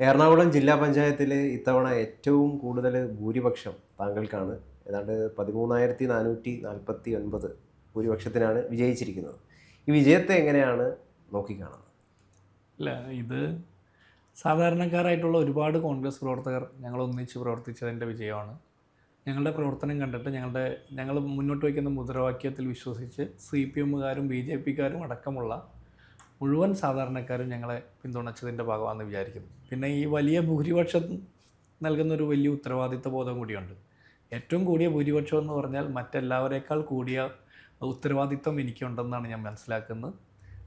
എറണാകുളം ജില്ലാ പഞ്ചായത്തിൽ ഇത്തവണ ഏറ്റവും കൂടുതൽ ഭൂരിപക്ഷം താങ്കൾക്കാണ്. ഏതാണ്ട് പതിമൂന്നായിരത്തി നാനൂറ്റി നാൽപ്പത്തി ഒൻപത് ഭൂരിപക്ഷത്തിനാണ് വിജയിച്ചിരിക്കുന്നത്. ഈ വിജയത്തെ എങ്ങനെയാണ് നോക്കിക്കാണുന്നത്? അല്ല ഇത് സാധാരണക്കാരായിട്ടുള്ള ഒരുപാട് കോൺഗ്രസ് പ്രവർത്തകർ ഞങ്ങൾ ഒന്നിച്ച് പ്രവർത്തിച്ചതിന്റെ വിജയമാണ്. ഞങ്ങളുടെ പ്രവർത്തനം കണ്ടിട്ട് ഞങ്ങളുടെ ഞങ്ങൾ മുന്നോട്ട് വയ്ക്കുന്ന മുദ്രാവാക്യത്തിൽ വിശ്വസിച്ച് സി പി എമ്മുകാരും ബി ജെ പിക്കാരും അടക്കമുള്ള മുഴുവൻ സാധാരണക്കാരും ഞങ്ങളെ പിന്തുണച്ചതിന്റെ ഭാഗമാണെന്ന് വിചാരിക്കുന്നു. പിന്നെ ഈ വലിയ ഭൂരിപക്ഷം നൽകുന്നൊരു വലിയ ഉത്തരവാദിത്വ ബോധം കൂടിയുണ്ട്. ഏറ്റവും കൂടിയ ഭൂരിപക്ഷം എന്ന് പറഞ്ഞാൽ മറ്റെല്ലാവരേക്കാൾ കൂടിയ ഉത്തരവാദിത്വം എനിക്കുണ്ടെന്നാണ് ഞാൻ മനസ്സിലാക്കുന്നത്.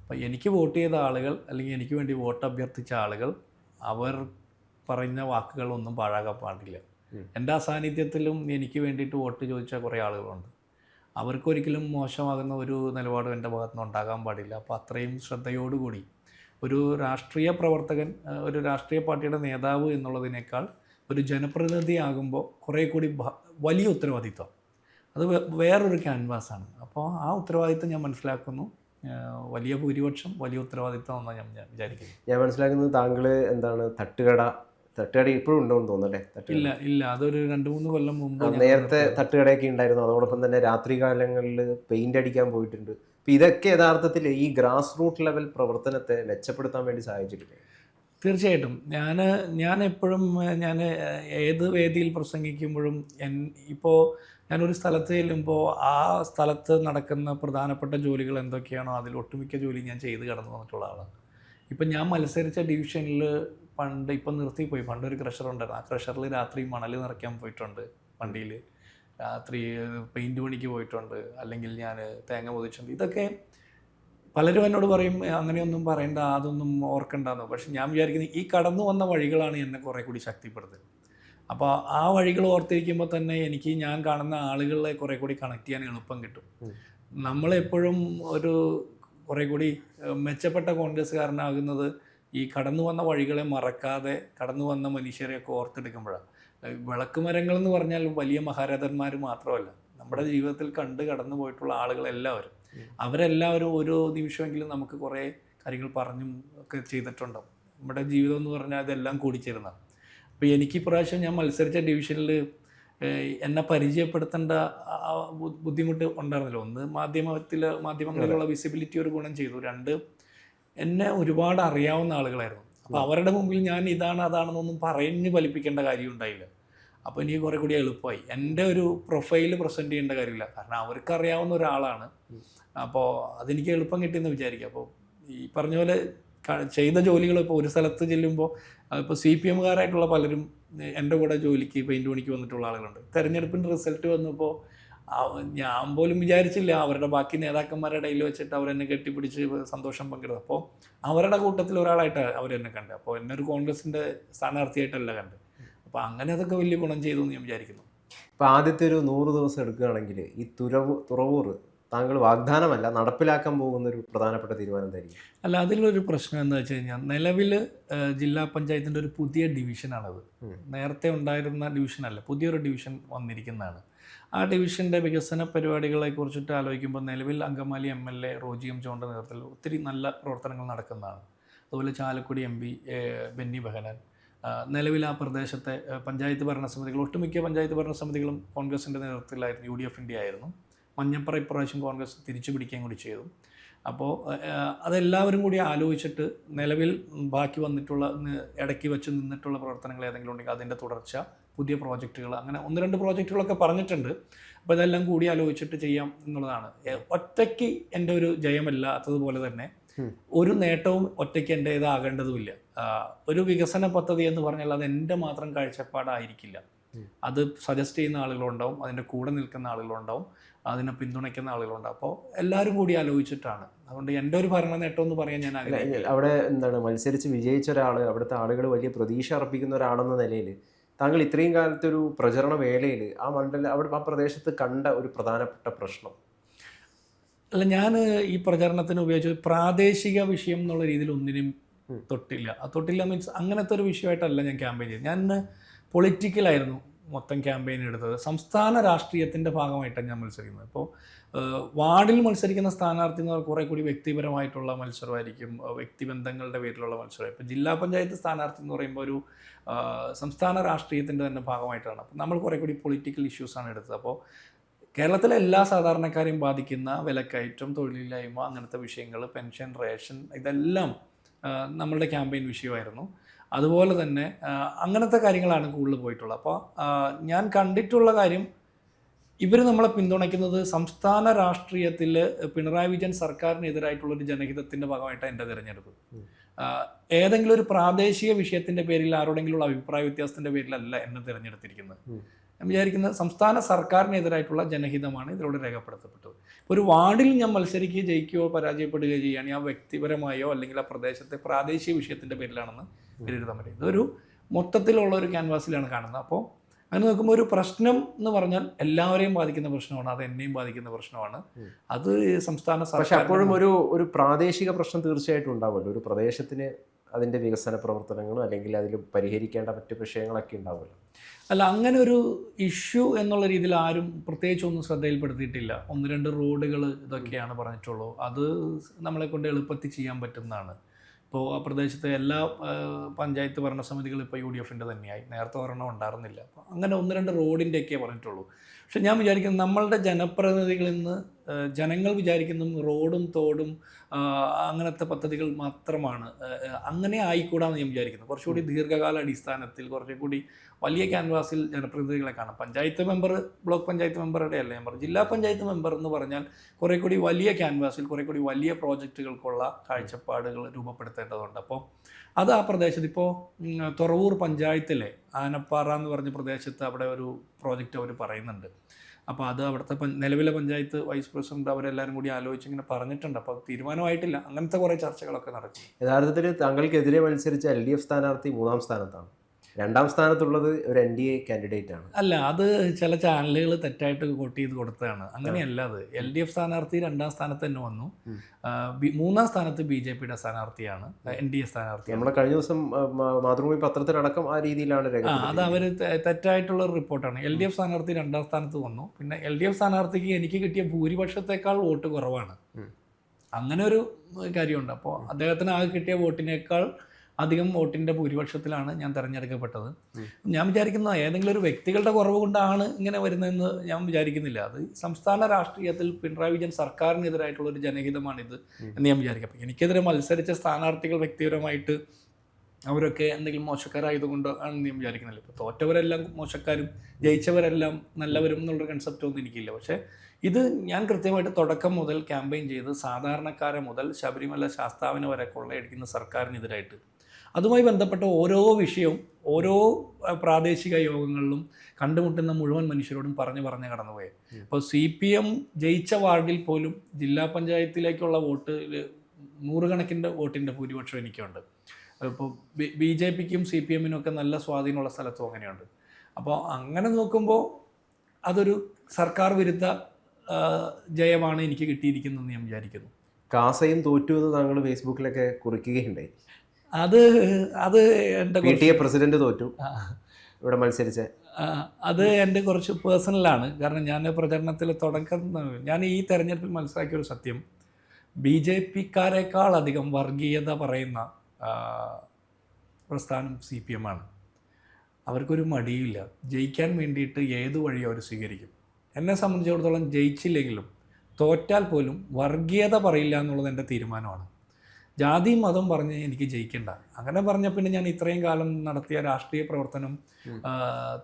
അപ്പോൾ എനിക്ക് വോട്ട് ചെയ്ത ആളുകൾ അല്ലെങ്കിൽ എനിക്ക് വേണ്ടി വോട്ട് അഭ്യർത്ഥിച്ച ആളുകൾ അവർ പറയുന്ന വാക്കുകളൊന്നും പാഴാകാൻ പാടില്ല. എന്റെ അസാന്നിധ്യത്തിലും എനിക്ക് വേണ്ടിയിട്ട് വോട്ട് ചോദിച്ച കുറേ ആളുകളുണ്ട്. അവർക്കൊരിക്കലും മോശമാകുന്ന ഒരു നിലപാടും എന്റെ ഭാഗത്തു നിന്ന് ഉണ്ടാകാൻ പാടില്ല. അപ്പോൾ അത്രയും ശ്രദ്ധയോടുകൂടി ഒരു രാഷ്ട്രീയ പ്രവർത്തകൻ ഒരു രാഷ്ട്രീയ പാർട്ടിയുടെ നേതാവ് എന്നുള്ളതിനേക്കാൾ ഒരു ജനപ്രതിനിധി ആകുമ്പോൾ കുറേ കൂടി വലിയ ഉത്തരവാദിത്വം. അത് വേറൊരു ക്യാൻവാസാണ് അപ്പോൾ ആ ഉത്തരവാദിത്വം ഞാൻ മനസ്സിലാക്കുന്നു. വലിയ ഭൂരിപക്ഷം വലിയ ഉത്തരവാദിത്വം എന്നാണ് ഞാൻ വിചാരിക്കുന്നത് ഞാൻ മനസ്സിലാക്കുന്നത് താങ്കൾ എന്താണ് തട്ടുകട തട്ടുകട ഇപ്പോഴും ഉണ്ടോന്ന് തട്ടുകട ഇല്ല ഇല്ല. അതൊരു രണ്ട് മൂന്ന് കൊല്ലം മുമ്പ് നേരത്തെ. തട്ടുകടയൊക്കെ ഉണ്ടായിരുന്നു. അതോടൊപ്പം തന്നെ രാത്രി കാലങ്ങളിൽ പെയിന്റ് അടിക്കാൻ പോയിട്ടുണ്ട്. അപ്പൊ ഇതൊക്കെ യഥാർത്ഥത്തിൽ ഈ ഗ്രാസ് റൂട്ട് ലെവൽ പ്രവർത്തനത്തെ മെച്ചപ്പെടുത്താൻ വേണ്ടി സഹായിച്ചിട്ടില്ലേ? തീർച്ചയായിട്ടും. ഞാൻ ഞാൻ എപ്പോഴും ഞാൻ ഏത് വേദിയിൽ പ്രസംഗിക്കുമ്പോഴും എൻ ഇപ്പോൾ ഞാനൊരു സ്ഥലത്ത് ചെല്ലുമ്പോൾ ആ സ്ഥലത്ത് നടക്കുന്ന പ്രധാനപ്പെട്ട ജോലികൾ എന്തൊക്കെയാണോ അതിൽ ഒട്ടുമിക്ക ജോലി ഞാൻ ചെയ്ത് കടന്നു വന്നിട്ടുള്ള ആളാണ്. ഇപ്പം ഞാൻ മത്സരിച്ച ഡിവിഷനിൽ പണ്ട് ഇപ്പം നിർത്തിപ്പോയി പണ്ട് ഒരു ക്രഷർ ഉണ്ടായിരുന്നു. ആ ക്രഷറിൽ രാത്രി മണൽ നിറയ്ക്കാൻ പോയിട്ടുണ്ട് വണ്ടിയിൽ രാത്രി പെയിന്റ് പണിക്ക് പോയിട്ടുണ്ട്. അല്ലെങ്കിൽ ഞാൻ തേങ്ങ പൊതിച്ചിട്ടുണ്ട്. ഇതൊക്കെ പലരും എന്നോട് പറയും "ഏ, അങ്ങനെയൊന്നും പറയണ്ട അതൊന്നും ഓർക്കണ്ടെന്ന്. പക്ഷെ ഞാൻ വിചാരിക്കുന്നത് ഈ കടന്നു വന്ന വഴികളാണ് എന്നെ കുറേ കൂടി ശക്തിപ്പെടുത്തുന്നത്. അപ്പോൾ ആ വഴികൾ ഓർത്തിരിക്കുമ്പോൾ തന്നെ എനിക്ക് ഞാൻ കാണുന്ന ആളുകളെ കുറേ കൂടി കണക്ട് ചെയ്യാൻ എളുപ്പം കിട്ടും. നമ്മളെപ്പോഴും ഒരു കുറേ കൂടി മെച്ചപ്പെട്ട കോൺഗ്രസ്സുകാരനാകുന്നത് ഈ കടന്നു വന്ന വഴികളെ മറക്കാതെ കടന്നു വന്ന മനുഷ്യരെയൊക്കെ ഓർത്തെടുക്കുമ്പോഴാണ്. വിളക്ക് വിളക്കുമരങ്ങൾ എന്ന് പറഞ്ഞാൽ വലിയ മഹാരഥന്മാർ മാത്രമല്ല നമ്മുടെ ജീവിതത്തിൽ കണ്ട് കടന്നു പോയിട്ടുള്ള ആളുകളെല്ലാവരും. അവരെല്ലാവരും ഓരോ നിമിഷമെങ്കിലും നമുക്ക് കുറേ കാര്യങ്ങൾ പറഞ്ഞും ഒക്കെ ചെയ്തിട്ടുണ്ടാവും. നമ്മുടെ ജീവിതം എന്ന് പറഞ്ഞാൽ അതെല്ലാം കൂടിച്ചേരുന്ന അപ്പോൾ എനിക്ക് ഇപ്രാവശ്യം ഞാൻ മത്സരിച്ച ഡിവിഷനിൽ എന്നെ പരിചയപ്പെടുത്തേണ്ട ബുദ്ധിമുട്ട് ഉണ്ടായിരുന്നല്ലോ. ഒന്ന് മാധ്യമത്തിൽ മാധ്യമങ്ങളിലുള്ള വിസിബിലിറ്റി ഒരു ഗുണം ചെയ്തു. രണ്ട് എന്നെ ഒരുപാട് അറിയാവുന്ന ആളുകളായിരുന്നു. അപ്പോൾ അവരുടെ മുമ്പിൽ ഞാൻ ഇതാണ് അതാണെന്നൊന്നും പറഞ്ഞ് ഫലിപ്പിക്കേണ്ട കാര്യം ഉണ്ടായില്ല അപ്പോൾ എനിക്ക് കുറേ കൂടി എളുപ്പമായി. എന്റെ ഒരു പ്രൊഫൈൽ പ്രസന്റ് ചെയ്യേണ്ട കാര്യമില്ല. കാരണം അവർക്ക് അറിയാവുന്ന ഒരാളാണ് അപ്പോൾ അതെനിക്ക് എളുപ്പം കിട്ടിയെന്ന് വിചാരിക്കുക അപ്പോൾ ഈ പറഞ്ഞ പോലെ ചെയ്ത ജോലികൾ ഇപ്പോൾ ഒരു സ്ഥലത്ത് ചെല്ലുമ്പോൾ ഇപ്പോൾ സി പി എമ്മുകാരായിട്ടുള്ള പലരും എന്റെ കൂടെ ജോലിക്ക് പെയിന്റ് പണിക്ക് വന്നിട്ടുള്ള ആളുകളുണ്ട്. തെരഞ്ഞെടുപ്പിന്റെ റിസൾട്ട് വന്നപ്പോൾ ഞാൻ പോലും വിചാരിച്ചില്ല അവരുടെ ബാക്കി നേതാക്കന്മാരുടെ ഇടയിൽ വെച്ചിട്ട് അവരെന്നെ കെട്ടിപ്പിടിച്ച് സന്തോഷം പങ്കിടുന്നത് അപ്പോൾ അവരുടെ കൂട്ടത്തിൽ ഒരാളായിട്ട് അവരെന്നെ കണ്ട്. അപ്പോൾ എന്നെ ഒരു കോൺഗ്രസിന്റെ സ്ഥാനാർത്ഥിയായിട്ടല്ല കണ്ട്. അപ്പോൾ അങ്ങനെ അതൊക്കെ വലിയ ഗുണം ചെയ്തു എന്ന് ഞാൻ വിചാരിക്കുന്നു. ഇപ്പോൾ ആദ്യത്തെ ഒരു നൂറ് ദിവസം എടുക്കുകയാണെങ്കിൽ ഈ തുറവ് തുറവൂർ താങ്കൾ വാഗ്ദാനമല്ല നടപ്പിലാക്കാൻ പോകുന്ന ഒരു പ്രധാനപ്പെട്ട തീരുമാനം എന്തായിരിക്കും? അല്ല അതിലൊരു പ്രശ്നം എന്ന് വെച്ച് കഴിഞ്ഞാൽ നിലവിൽ ജില്ലാ പഞ്ചായത്തിന്റെ ഒരു പുതിയ ഡിവിഷനാണത്. നേരത്തെ ഉണ്ടായിരുന്ന ഡിവിഷനല്ല പുതിയൊരു ഡിവിഷൻ വന്നിരിക്കുന്നതാണ്. ആ ഡിവിഷന്റെ വികസന പരിപാടികളെ കുറിച്ചിട്ട് ആലോചിക്കുമ്പോൾ നിലവിൽ Angamaly M L A Roji M ജോണിന്റെ നേതൃത്വത്തിൽ ഒത്തിരി നല്ല പ്രവർത്തനങ്ങൾ നടക്കുന്നതാണ്. അതുപോലെ ചാലക്കുടി എം പി ബെന്നി ബഹനാൻ. നിലവിൽ ആ പ്രദേശത്തെ പഞ്ചായത്ത് ഭരണസമിതികൾ ഒട്ടുമിക്ക പഞ്ചായത്ത് ഭരണസമിതികളും കോൺഗ്രസിന്റെ നേതൃത്വത്തിലായിരുന്നു യു ഡി എഫിന്റെ ആയിരുന്നു. മഞ്ഞപ്പറ ഇപ്രാവശ്യം കോൺഗ്രസ് തിരിച്ചു പിടിക്കുകയും കൂടി ചെയ്തു. അപ്പോൾ അതെല്ലാവരും കൂടി ആലോചിച്ചിട്ട് നിലവിൽ ബാക്കി വന്നിട്ടുള്ള ഇടയ്ക്ക് വെച്ച് നിന്നിട്ടുള്ള പ്രവർത്തനങ്ങൾ ഏതെങ്കിലും ഉണ്ടെങ്കിൽ അതിന്റെ തുടർച്ച പുതിയ പ്രോജക്റ്റുകൾ അങ്ങനെ ഒന്ന് രണ്ട് പ്രോജക്റ്റുകളൊക്കെ പറഞ്ഞിട്ടുണ്ട്. അപ്പോൾ ഇതെല്ലാം കൂടി ആലോചിച്ചിട്ട് ചെയ്യാം എന്നുള്ളതാണ്. ഒറ്റയ്ക്ക് എന്റെ ഒരു ജയമല്ലാത്തതുപോലെ തന്നെ ഒരു നേട്ടവും ഒറ്റയ്ക്ക് എന്റെ ഇതാകേണ്ടതുമില്ല ഒരു വികസന പദ്ധതി എന്ന് പറഞ്ഞാൽ അത് എന്റെ മാത്രം കാഴ്ചപ്പാടായിരിക്കില്ല. അത് സജസ്റ്റ് ചെയ്യുന്ന ആളുകളുണ്ടാവും അതിന്റെ കൂടെ നിൽക്കുന്ന ആളുകളുണ്ടാവും അതിനെ പിന്തുണയ്ക്കുന്ന ആളുകളുണ്ടാവും. അപ്പോൾ എല്ലാവരും കൂടി ആലോചിച്ചിട്ടാണ്. അതുകൊണ്ട് എന്റെ ഒരു ഭരണ നേട്ടം എന്ന് പറയാൻ ഞാൻ അവിടെ എന്താണ് മത്സരിച്ച് വിജയിച്ച ഒരാൾ അവിടുത്തെ ആളുകൾ വലിയ പ്രതീക്ഷ അർപ്പിക്കുന്ന ഒരാളെന്ന നിലയിൽ താങ്കൾ ഇത്രയും കാലത്തെ ഒരു പ്രചരണ വേലയിൽ ആ മണ്ഡല അവിടെ ആ പ്രദേശത്ത് കണ്ട ഒരു പ്രധാനപ്പെട്ട പ്രശ്നം? അല്ല ഞാൻ ഈ പ്രചരണത്തിന് ഉപയോഗിച്ച പ്രാദേശിക വിഷയം എന്നുള്ള രീതിയിൽ ഒന്നിനും തൊട്ടില്ല. ആ തൊട്ടില്ല മീൻസ് അങ്ങനത്തെ ഒരു വിഷയമായിട്ടല്ല ഞാൻ ക്യാമ്പയിൻ ചെയ്തത്. ഞാൻ പൊളിറ്റിക്കലായിരുന്നു മൊത്തം ക്യാമ്പയിൻ എടുത്തത്. സംസ്ഥാന രാഷ്ട്രീയത്തിന്റെ ഭാഗമായിട്ടാണ് ഞാൻ മത്സരിക്കുന്നത്. ഇപ്പോൾ വാർഡിൽ മത്സരിക്കുന്ന സ്ഥാനാർത്ഥി എന്ന് കുറേ കൂടി വ്യക്തിപരമായിട്ടുള്ള മത്സരമായിരിക്കും. വ്യക്തിബന്ധങ്ങളുടെ പേരിലുള്ള മത്സരം. ഇപ്പോൾ ജില്ലാ പഞ്ചായത്ത് സ്ഥാനാർത്ഥി എന്ന് പറയുമ്പോൾ ഒരു സംസ്ഥാന രാഷ്ട്രീയത്തിന്റെ തന്നെ ഭാഗമായിട്ടാണ്. അപ്പോൾ നമ്മൾ കുറേ കൂടി പൊളിറ്റിക്കൽ ഇഷ്യൂസാണ് എടുത്തത്. അപ്പോൾ കേരളത്തിലെ എല്ലാ സാധാരണക്കാരെയും ബാധിക്കുന്ന വിലക്കയറ്റം തൊഴിലില്ലായ്മ അങ്ങനത്തെ വിഷയങ്ങൾ പെൻഷൻ റേഷൻ ഇതെല്ലാം നമ്മളുടെ ക്യാമ്പയിൻ വിഷയമായിരുന്നു. അതുപോലെ തന്നെ അങ്ങനത്തെ കാര്യങ്ങളാണ് കൂടുതൽ പോയിട്ടുള്ളത്. അപ്പോൾ ഞാൻ കണ്ടിട്ടുള്ള കാര്യം ഇവർ നമ്മളെ പിന്തുണയ്ക്കുന്നത് സംസ്ഥാന രാഷ്ട്രീയത്തിൽ പിണറായി വിജയൻ സർക്കാരിനെതിരായിട്ടുള്ള ഒരു ജനഹിതത്തിന്റെ ഭാഗമായിട്ടാണ് എന്റെ തിരഞ്ഞെടുപ്പ്. ഏതെങ്കിലും ഒരു പ്രാദേശിക വിഷയത്തിന്റെ പേരിൽ ആരോടെങ്കിലും അഭിപ്രായ വ്യത്യാസത്തിന്റെ പേരിലല്ല എന്നെ തിരഞ്ഞെടുത്തിരിക്കുന്നത്. ഞാൻ വിചാരിക്കുന്നത് സംസ്ഥാന സർക്കാരിനെതിരായിട്ടുള്ള ജനഹിതമാണ് ഇതിലൂടെ രേഖപ്പെടുത്തപ്പെട്ടത്. ഇപ്പോൾ ഒരു വാർഡിൽ ഞാൻ മത്സരിക്കുകയോ ജയിക്കുകയോ പരാജയപ്പെടുകയോ ചെയ്യുകയാണെങ്കിൽ ആ വ്യക്തിപരമായോ അല്ലെങ്കിൽ ആ പ്രദേശത്തെ പ്രാദേശിക വിഷയത്തിന്റെ പേരിലാണെന്ന് വിലയിരുത്താൻ പറ്റും ഇതൊരു മൊത്തത്തിലുള്ള ഒരു ക്യാൻവാസിലാണ് കാണുന്നത്. അപ്പോൾ അങ്ങനെ നോക്കുമ്പോൾ ഒരു പ്രശ്നം എന്ന് പറഞ്ഞാൽ എല്ലാവരെയും ബാധിക്കുന്ന പ്രശ്നമാണ്. അത് എന്നെയും ബാധിക്കുന്ന പ്രശ്നമാണ്. അത് സംസ്ഥാന പക്ഷെ അപ്പോഴും ഒരു ഒരു പ്രാദേശിക പ്രശ്നം തീർച്ചയായിട്ടും ഉണ്ടാവുമല്ലോ. ഒരു പ്രദേശത്തിന് അതിന്റെ വികസന പ്രവർത്തനങ്ങളും അല്ലെങ്കിൽ അതിൽ പരിഹരിക്കേണ്ട മറ്റു വിഷയങ്ങളൊക്കെ ഉണ്ടാവുമല്ലോ. അല്ല അങ്ങനെ ഒരു ഇഷ്യൂ എന്നുള്ള രീതിയിൽ ആരും പ്രത്യേകിച്ച് ഒന്നും ശ്രദ്ധയിൽപ്പെടുത്തിയിട്ടില്ല. ഒന്ന് രണ്ട് റോഡുകൾ ഇതൊക്കെയാണ് പറഞ്ഞിട്ടുള്ളൂ. അത് നമ്മളെ കൊണ്ട് എളുപ്പത്തിൽ ചെയ്യാൻ പറ്റുന്നതാണ്. ഇപ്പോൾ ആ പ്രദേശത്തെ എല്ലാ പഞ്ചായത്ത് ഭരണസമിതികളും ഇപ്പോൾ യു ഡി എഫിന്റെ തന്നെയായി. നേരത്തെ ഒരെണ്ണം ഉണ്ടായിരുന്നില്ല. അപ്പോൾ അങ്ങനെ ഒന്ന് രണ്ട് റോഡിന്റെയൊക്കെ പറഞ്ഞിട്ടുള്ളൂ. പക്ഷെ ഞാൻ വിചാരിക്കുന്നത് നമ്മളുടെ ജനപ്രതിനിധികളിൽ നിന്ന് ജനങ്ങൾ വിചാരിക്കുന്നതും റോഡും തോടും അങ്ങനത്തെ പദ്ധതികൾ മാത്രമാണ്. അങ്ങനെ ആയിക്കൂടാന്ന് ഞാൻ വിചാരിക്കുന്നു. കുറച്ചുകൂടി ദീർഘകാല അടിസ്ഥാനത്തിൽ കുറച്ചുകൂടി വലിയ ക്യാൻവാസിൽ ജനപ്രതിനിധികളെ കാണാം. പഞ്ചായത്ത് മെമ്പർ ബ്ലോക്ക് പഞ്ചായത്ത് മെമ്പറുടെ അല്ല ഞാൻ പറഞ്ഞു ജില്ലാ പഞ്ചായത്ത് മെമ്പർ എന്ന് പറഞ്ഞാൽ കുറേ കൂടി വലിയ ക്യാൻവാസിൽ കുറേ കൂടി വലിയ പ്രോജക്റ്റുകൾക്കുള്ള കാഴ്ചപ്പാടുകൾ രൂപപ്പെടുത്തേണ്ടതുണ്ട്. അപ്പോൾ അത് ആ പ്രദേശത്ത് ഇപ്പോൾ തുറവൂർ പഞ്ചായത്തിലെ ആനപ്പാറ എന്ന് പറഞ്ഞ പ്രദേശത്ത് അവിടെ ഒരു പ്രോജക്റ്റ് അവർ പറയുന്നുണ്ട്. അപ്പോൾ അത് അവിടുത്തെ നിലവിലെ പഞ്ചായത്ത് വൈസ് പ്രസിഡന്റ് അവരെല്ലാവരും കൂടി ആലോചിച്ച് ഇങ്ങനെ പറഞ്ഞിട്ടുണ്ട്. അപ്പോൾ തീരുമാനമായിട്ടില്ല. അങ്ങനത്തെ കുറേ ചർച്ചകളൊക്കെ നടക്കും. യഥാർത്ഥത്തിൽ താങ്കൾക്കെതിരെ മത്സരിച്ച എൽ ഡി എഫ് സ്ഥാനാർത്ഥി മൂന്നാം സ്ഥാനത്താണ്. രണ്ടാം സ്ഥാനത്തുള്ളത് ഒരു എൻ ഡി എ കാൻഡിഡേറ്റ് ആണ്. അല്ല അത് ചില ചാനലുകൾ തെറ്റായിട്ട് കോട്ട് ചെയ്ത് കൊടുത്തതാണ്. അങ്ങനെയല്ല അത്. എൽ ഡി എഫ് സ്ഥാനാർത്ഥി രണ്ടാം സ്ഥാനത്ത് തന്നെ വന്നു. മൂന്നാം സ്ഥാനത്ത് ബി ജെ പിയുടെ സ്ഥാനാർത്ഥിയാണ്. എൻ ഡി എ സ്ഥാനാർത്ഥി നമ്മുടെ കഴിഞ്ഞ ദിവസം മാതൃഭൂമി പത്രത്തിലടക്കം ആ രീതിയിലാണ് അത്. അവർ തെറ്റായിട്ടുള്ള ഒരു റിപ്പോർട്ടാണ്. എൽ ഡി എഫ് സ്ഥാനാർത്ഥി രണ്ടാം സ്ഥാനത്ത് വന്നു. പിന്നെ എൽ ഡി എഫ് സ്ഥാനാർത്ഥിക്ക് എനിക്ക് കിട്ടിയ ഭൂരിപക്ഷത്തെക്കാൾ വോട്ട് കുറവാണ്. അങ്ങനെ ഒരു കാര്യമുണ്ട്. അപ്പോൾ അദ്ദേഹത്തിന് ആകെ കിട്ടിയ വോട്ടിനേക്കാൾ അധികം വോട്ടിന്റെ ഭൂരിപക്ഷത്തിലാണ് ഞാൻ തിരഞ്ഞെടുക്കപ്പെട്ടത്. ഞാൻ വിചാരിക്കുന്ന ഏതെങ്കിലും ഒരു വ്യക്തികളുടെ കുറവ് കൊണ്ടാണ് ഇങ്ങനെ വരുന്നതെന്ന് ഞാൻ വിചാരിക്കുന്നില്ല. അത് സംസ്ഥാന രാഷ്ട്രീയത്തിൽ പിണറായി വിജയൻ സർക്കാരിനെതിരായിട്ടുള്ള ഒരു ജനഹിതമാണിത് എന്ന് ഞാൻ വിചാരിക്കാം. എനിക്കെതിരെ മത്സരിച്ച സ്ഥാനാർത്ഥികൾ വ്യക്തിപരമായിട്ട് അവരൊക്കെ എന്തെങ്കിലും മോശക്കാരായതുകൊണ്ട് ആണ് ഞാൻ വിചാരിക്കുന്നില്ല. ഇപ്പോൾ തോറ്റവരെല്ലാം മോശക്കാരും ജയിച്ചവരെല്ലാം നല്ലവരും എന്നുള്ള കൺസെപ്റ്റ് ഒന്നും എനിക്കില്ല. പക്ഷേ ഇത് ഞാൻ കൃത്യമായിട്ട് തുടക്കം മുതൽ ക്യാമ്പയിൻ ചെയ്ത് സാധാരണക്കാരെ മുതൽ ശബരിമല ശാസ്താവിനെ വരെ കൊള്ളയടിക്കുന്ന സർക്കാരിനെതിരായിട്ട് അതുമായി ബന്ധപ്പെട്ട ഓരോ വിഷയവും ഓരോ പ്രാദേശിക യോഗങ്ങളിലും കണ്ടുമുട്ടുന്ന മുഴുവൻ മനുഷ്യരോടും പറഞ്ഞു പറഞ്ഞ് കടന്നുപോയത്. ഇപ്പോൾ സി പി എം ജയിച്ച വാർഡിൽ പോലും ജില്ലാ പഞ്ചായത്തിലേക്കുള്ള വോട്ട് നൂറുകണക്കിന്റെ വോട്ടിന്റെ ഭൂരിപക്ഷം എനിക്കുണ്ട്. ഇപ്പോൾ ബി ജെ പിക്കും സി പി എമ്മിനും ഒക്കെ നല്ല സ്വാധീനമുള്ള സ്ഥലത്തും അങ്ങനെയുണ്ട്. അപ്പോൾ അങ്ങനെ നോക്കുമ്പോൾ അതൊരു സർക്കാർ വിരുദ്ധ ജയമാണ് എനിക്ക് കിട്ടിയിരിക്കുന്നതെന്ന് ഞാൻ വിചാരിക്കുന്നു. കാസയും തോറ്റു എന്ന് താങ്കൾ ഫേസ്ബുക്കിലൊക്കെ കുറിക്കുകയുണ്ടായി. അത് അത് എന്റെ പി ടി എ പ്രസിഡന്റ് തോറ്റു. ഇവിടെ മത്സരിച്ച്. അത് എന്റെ കുറച്ച് പേഴ്സണലാണ് കാരണം ഞാൻ പ്രചരണത്തിൽ തുടക്കം ഞാൻ ഈ തെരഞ്ഞെടുപ്പിൽ മനസ്സിലാക്കിയ ഒരു സത്യം. ബി ജെ പിക്കാരേക്കാൾ അധികം വർഗീയത പറയുന്ന പ്രസ്ഥാനം സി പി എം ആണ്. അവർക്കൊരു മടിയില്ല ജയിക്കാൻ വേണ്ടിയിട്ട് ഏത് വഴി അവർ സ്വീകരിക്കും. എന്നെ സംബന്ധിച്ചിടത്തോളം ജയിച്ചില്ലെങ്കിലും തോറ്റാൽ പോലും വർഗീയത പറയില്ല എന്നുള്ളത് എന്റെ തീരുമാനമാണ്. ജാതിയും മതം പറഞ്ഞ് എനിക്ക് ജയിക്കണ്ട അങ്ങനെ പറഞ്ഞ പിന്നെ ഞാൻ ഇത്രയും കാലം നടത്തിയ രാഷ്ട്രീയ പ്രവർത്തനം.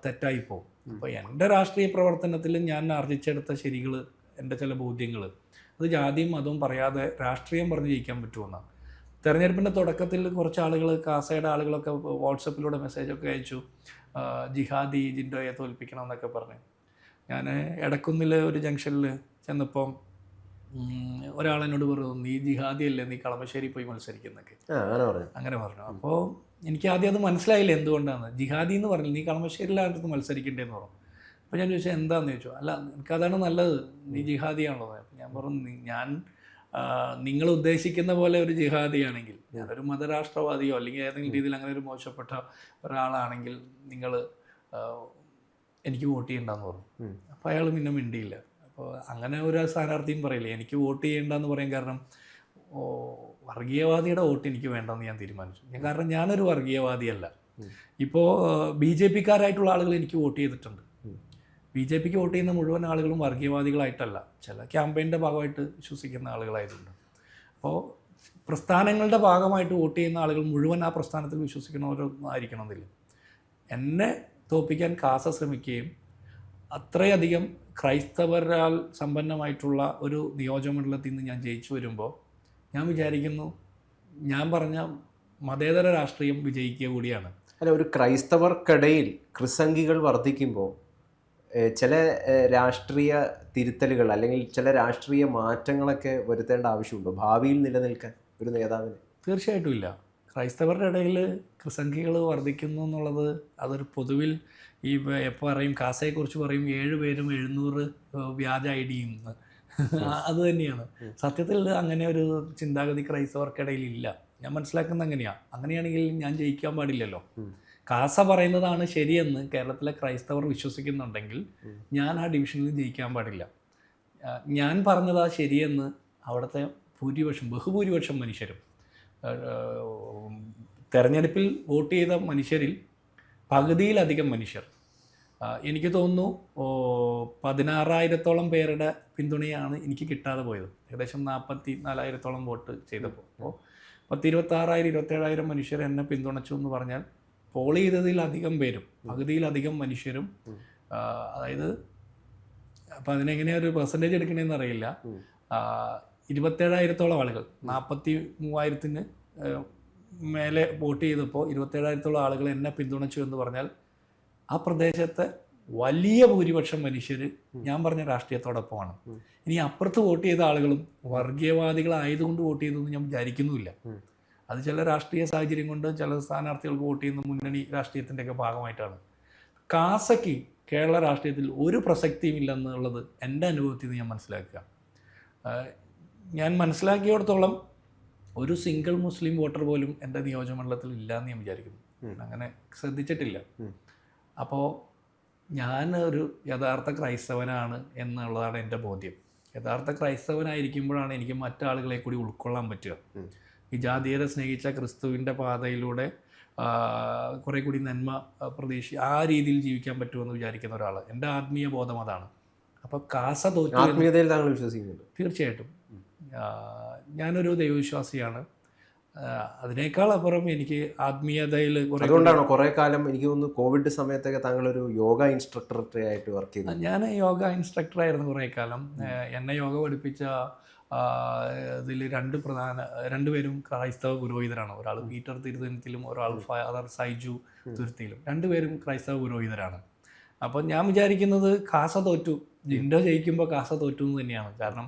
തെറ്റായി പോകും. അപ്പോൾ എന്റെ രാഷ്ട്രീയ പ്രവർത്തനത്തിൽ ഞാൻ ആർജിച്ചെടുത്ത ശരികൾ എന്റെ ചില ബോധ്യങ്ങൾ അത് ജാതിയും മതവും പറയാതെ രാഷ്ട്രീയം പറഞ്ഞ് ജയിക്കാൻ പറ്റുമെന്നാണ് തെരഞ്ഞെടുപ്പിന്റെ തുടക്കത്തിൽ കുറച്ച് ആളുകൾ കാസയുടെ ആളുകളൊക്കെ വാട്സപ്പിലൂടെ മെസ്സേജൊക്കെ അയച്ചു ജിഹാദി ജിൻഡോയെ തോൽപ്പിക്കണം എന്നൊക്കെ പറഞ്ഞ് ഞാൻ എടക്കുന്നിൽ ഒരു ജംഗ്ഷനിൽ ചെന്നപ്പം ഒരാളെന്നോട് പറഞ്ഞു നീ ജിഹാദിയല്ലേ നീ കളമശ്ശേരി പോയി മത്സരിക്കുന്നൊക്കെ. അങ്ങനെ പറഞ്ഞു. അപ്പോൾ എനിക്ക് ആദ്യം അത് മനസ്സിലായില്ല എന്തുകൊണ്ടാണ് ജിഹാദി എന്ന് പറഞ്ഞു നീ കളമശ്ശേരിയിലായിരുന്നു മത്സരിക്കേണ്ടതെന്ന് പറഞ്ഞു. അപ്പോൾ ഞാൻ ചോദിച്ചാൽ എന്താണെന്ന് ചോദിച്ചു. അല്ല എനിക്കതാണ് നല്ലത്. നീ ജിഹാദിയാണല്ലോ. അപ്പം ഞാൻ പറഞ്ഞു ഞാൻ നിങ്ങൾ ഉദ്ദേശിക്കുന്ന പോലെ ഒരു ജിഹാദിയാണെങ്കിൽ ഞാനൊരു മതരാഷ്ട്രവാദിയോ അല്ലെങ്കിൽ ഏതെങ്കിലും രീതിയിൽ അങ്ങനെ ഒരു മോശപ്പെട്ട ഒരാളാണെങ്കിൽ നിങ്ങൾ എനിക്ക് വോട്ട് ചെയ്യണ്ടെന്ന് പറഞ്ഞു. അപ്പോൾ അയാൾ പിന്നെ മിണ്ടിയില്ല. അപ്പോൾ അങ്ങനെ ഒരു സ്ഥാനാർത്ഥിയും പറയില്ല. എനിക്ക് വോട്ട് ചെയ്യേണ്ടെന്ന് പറയാൻ കാരണം വർഗീയവാദിയുടെ വോട്ട് എനിക്ക് വേണ്ടെന്ന് ഞാൻ തീരുമാനിച്ചു. ഞാൻ കാരണം ഞാനൊരു വർഗീയവാദിയല്ല. ഇപ്പോൾ ബി ജെ പിക്കാരായിട്ടുള്ള ആളുകൾ എനിക്ക് വോട്ട് ചെയ്തിട്ടുണ്ട്. ബി ജെ പിക്ക് വോട്ട് ചെയ്യുന്ന മുഴുവൻ ആളുകളും വർഗീയവാദികളായിട്ടല്ല. ചില ക്യാമ്പയിന്റെ ഭാഗമായിട്ട് വിശ്വസിക്കുന്ന ആളുകളായതുകൊണ്ട്. അപ്പോൾ പ്രസ്ഥാനങ്ങളുടെ ഭാഗമായിട്ട് വോട്ട് ചെയ്യുന്ന ആളുകൾ മുഴുവൻ ആ പ്രസ്ഥാനത്തിൽ വിശ്വസിക്കുന്നവരൊന്നും ആയിരിക്കണമെന്നില്ല എന്നെ തോപ്പിക്കാൻ കാസ ശ്രമിക്കുകയും അത്രയധികം ക്രൈസ്തവരാൽ സമ്പന്നമായിട്ടുള്ള ഒരു നിയോജകമണ്ഡലത്തിൽ നിന്ന് ഞാൻ ജയിച്ചു വരുമ്പോൾ ഞാൻ വിചാരിക്കുന്നു ഞാൻ പറഞ്ഞ മതേതര രാഷ്ട്രീയം വിജയിക്കുക കൂടിയാണ്. അല്ല ഒരു ക്രൈസ്തവർക്കിടയിൽ ക്രിസംഗികൾ വർദ്ധിക്കുമ്പോൾ ചില രാഷ്ട്രീയ തിരുത്തലുകൾ അല്ലെങ്കിൽ ചില രാഷ്ട്രീയ മാറ്റങ്ങളൊക്കെ വരുത്തേണ്ട ആവശ്യമുണ്ടോ? ഭാവിയിൽ നിലനിൽക്കാൻ ഒരു നേതാവിന്? തീർച്ചയായിട്ടും ഇല്ല. ക്രൈസ്തവരുടെ ഇടയിൽ സംഖ്യകൾ വർദ്ധിക്കുന്നു എന്നുള്ളത് അതൊരു പൊതുവിൽ ഈ എപ്പോൾ പറയും കാസയെക്കുറിച്ച് പറയും ഏഴ് പേരും എഴുന്നൂറ് വ്യാജ ഐ ഡിയും അത് തന്നെയാണ്. സത്യത്തിൽ അങ്ങനെ ഒരു ചിന്താഗതി ക്രൈസ്തവർക്കിടയിൽ ഇല്ല. ഞാൻ മനസ്സിലാക്കുന്നത് അങ്ങനെയാണ് അങ്ങനെയാണെങ്കിൽ ഞാൻ ജയിക്കാൻ പാടില്ലല്ലോ. കാസ പറയുന്നതാണ് ശരിയെന്ന് കേരളത്തിലെ ക്രൈസ്തവർ വിശ്വസിക്കുന്നുണ്ടെങ്കിൽ ഞാൻ ആ ഡിവിഷനിൽ ജയിക്കാൻ പാടില്ല. ഞാൻ പറഞ്ഞതാ ശരിയെന്ന് അവിടുത്തെ ഭൂരിപക്ഷം ബഹുഭൂരിപക്ഷം മനുഷ്യരും തെരഞ്ഞെടുപ്പിൽ വോട്ട് ചെയ്ത മനുഷ്യരിൽ പകുതിയിലധികം മനുഷ്യർ. എനിക്ക് തോന്നുന്നു പതിനാറായിരത്തോളം പേരുടെ പിന്തുണയാണ് എനിക്ക് കിട്ടാതെ പോയത്. ഏകദേശം നാൽപ്പത്തി നാലായിരത്തോളം വോട്ട് ചെയ്തപ്പോൾ. അപ്പോൾ പത്ത് ഇരുപത്താറായിരം ഇരുപത്തേഴായിരം മനുഷ്യർ എന്നെ പിന്തുണച്ചു എന്ന് പറഞ്ഞാൽ പോൾ ചെയ്തതിലധികം പേരും പകുതിയിലധികം മനുഷ്യരും അതായത് അപ്പം അതിനെങ്ങനെയാ ഒരു പെർസെന്റേജ് എടുക്കണേന്ന് അറിയില്ല. ഇരുപത്തേഴായിരത്തോളം ആളുകൾ. നാൽപ്പത്തി മൂവായിരത്തിന് മേലെ വോട്ട് ചെയ്തപ്പോൾ ഇരുപത്തേഴായിരത്തോളം ആളുകൾ എന്നെ പിന്തുണച്ചു എന്ന് പറഞ്ഞാൽ ആ പ്രദേശത്തെ വലിയ ഭൂരിപക്ഷം മനുഷ്യർ ഞാൻ പറഞ്ഞ രാഷ്ട്രീയത്തോടൊപ്പമാണ്. ഇനി അപ്പുറത്ത് വോട്ട് ചെയ്ത ആളുകളും വർഗീയവാദികളായതുകൊണ്ട് വോട്ട് ചെയ്തെന്ന് ഞാൻ വിചാരിക്കുന്നുമില്ല. അത് ചില രാഷ്ട്രീയ സാഹചര്യം കൊണ്ട് ചില സ്ഥാനാർത്ഥികൾക്ക് വോട്ട് ചെയ്യുന്ന മുന്നണി രാഷ്ട്രീയത്തിന്റെയൊക്കെ ഭാഗമായിട്ടാണ്. കാസയ്ക്ക് കേരള രാഷ്ട്രീയത്തിൽ ഒരു പ്രസക്തിയും ഇല്ലെന്നുള്ളത് എന്റെ അനുഭവത്തിൽ നിന്ന് ഞാൻ മനസ്സിലാക്കുക. ഞാൻ മനസ്സിലാക്കിയിടത്തോളം ഒരു സിംഗിൾ മുസ്ലിം വോട്ടർ പോലും എന്റെ നിയോജകമണ്ഡലത്തിൽ ഇല്ല എന്ന് ഞാൻ വിചാരിക്കുന്നു. അങ്ങനെ ശ്രദ്ധിച്ചിട്ടില്ല. അപ്പോൾ ഞാൻ ഒരു യഥാർത്ഥ ക്രൈസ്തവനാണ് എന്നുള്ളതാണ് എന്റെ ബോധ്യം. യഥാർത്ഥ ക്രൈസ്തവനായിരിക്കുമ്പോഴാണ് എനിക്ക് മറ്റാളുകളെ കൂടി ഉൾക്കൊള്ളാൻ പറ്റുക. ഈ ജാതീയത സ്നേഹിച്ച ക്രിസ്തുവിന്റെ പാതയിലൂടെ കുറേ കൂടി നന്മ പ്രതീക്ഷ ആ രീതിയിൽ ജീവിക്കാൻ പറ്റുമെന്ന് വിചാരിക്കുന്ന ഒരാൾ എന്റെ ആത്മീയ ബോധം അതാണ്. അപ്പോൾ കാസ തോറ്റു എന്ന് ആത്മീയതയിൽ താങ്കൾ വിശ്വസിക്കുന്നുണ്ട്. തീർച്ചയായിട്ടും. ഞാനൊരു ദൈവവിശ്വാസിയാണ്. അതിനേക്കാൾ അപ്പുറം എനിക്ക് ആത്മീയതയിൽ അതുകൊണ്ടാണോ കുറെ കാലം എനിക്ക് തോന്നുന്നു കോവിഡ് സമയത്തൊക്കെ താങ്കൾ ഒരു യോഗ ഇൻസ്ട്രക്ടറെ ആയിട്ട് വർക്ക് ചെയ്തു ഞാൻ യോഗ ഇൻസ്ട്രക്ടറായിരുന്നു കുറേ കാലം. എന്നെ യോഗ പഠിപ്പിച്ച ഇതിൽ രണ്ട് പ്രധാന രണ്ടുപേരും ക്രൈസ്തവ പുരോഹിതരാണ്. ഒരാൾ പീറ്റർ തിരുത്തനത്തിലും ഒരാൾ ഫാദർ സൈജു തുരുത്തിയിലും. രണ്ടുപേരും ക്രൈസ്തവ പുരോഹിതരാണ്. അപ്പോൾ ഞാൻ വിചാരിക്കുന്നത് കാസ തോറ്റു. ജിൻഡോ ജയിക്കുമ്പോൾ കാസ തോറ്റു എന്ന് തന്നെയാണ്. കാരണം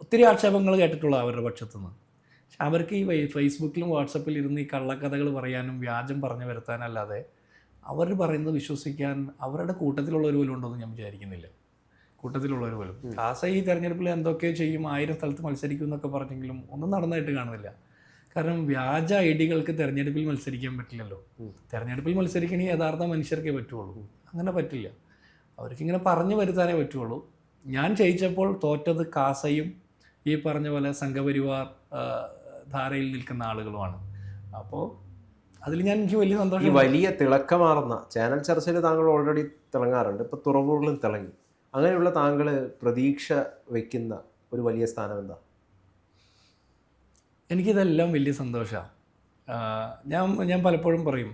ഒത്തിരി ആക്ഷേപങ്ങൾ കേട്ടിട്ടുള്ള അവരുടെ പക്ഷത്തുനിന്ന്. പക്ഷെ അവർക്ക് ഈ വൈ- ഫേസ്ബുക്കിലും വാട്സപ്പിലും ഇരുന്ന് ഈ കള്ളക്കഥകൾ പറയാനും വ്യാജം പറഞ്ഞു വരുത്താനല്ലാതെ അവർ പറയുന്നത് വിശ്വസിക്കാൻ അവരുടെ കൂട്ടത്തിലുള്ളവർ പോലും ഉണ്ടോയെന്ന് ഞാൻ വിചാരിക്കുന്നില്ല. കൂട്ടത്തിലുള്ളവർ പോലും. കാസ ഈ തെരഞ്ഞെടുപ്പിൽ എന്തൊക്കെ ചെയ്യും ആയിരം സ്ഥലത്ത് മത്സരിക്കും എന്നൊക്കെ പറഞ്ഞെങ്കിലും ഒന്നും നടന്നായിട്ട് കാണുന്നില്ല. കാരണം വ്യാജ ഐ ഡികൾക്ക് തെരഞ്ഞെടുപ്പിൽ മത്സരിക്കാൻ പറ്റില്ലല്ലോ. തെരഞ്ഞെടുപ്പിൽ മത്സരിക്കണമെങ്കിൽ യഥാർത്ഥ മനുഷ്യർക്കേ പറ്റുള്ളൂ. അങ്ങനെ പറ്റില്ല. അവർക്കിങ്ങനെ പറഞ്ഞു വരുത്താനേ പറ്റുള്ളൂ. ഞാൻ ജയിച്ചപ്പോൾ തോറ്റത് കാസയും ഈ പറഞ്ഞ പോലെ സംഘപരിവാർ ധാരയിൽ നിൽക്കുന്ന ആളുകളുമാണ്. അപ്പോൾ അതിൽ ഞാൻ എനിക്ക് വലിയ സന്തോഷം. ഈ വലിയ തിളക്കമാർന്ന ചാനൽ ചർച്ചയിൽ താങ്കൾ ഓൾറെഡി തിളങ്ങാറുണ്ട്. ഇപ്പോൾ തുറവൂറിലും തിളങ്ങി. അങ്ങനെയുള്ള താങ്കൾ പ്രതീക്ഷ വയ്ക്കുന്ന ഒരു വലിയ സ്ഥാനം എന്താ? എനിക്കിതെല്ലാം വലിയ സന്തോഷമാണ് ഞാൻ ഞാൻ പലപ്പോഴും പറയും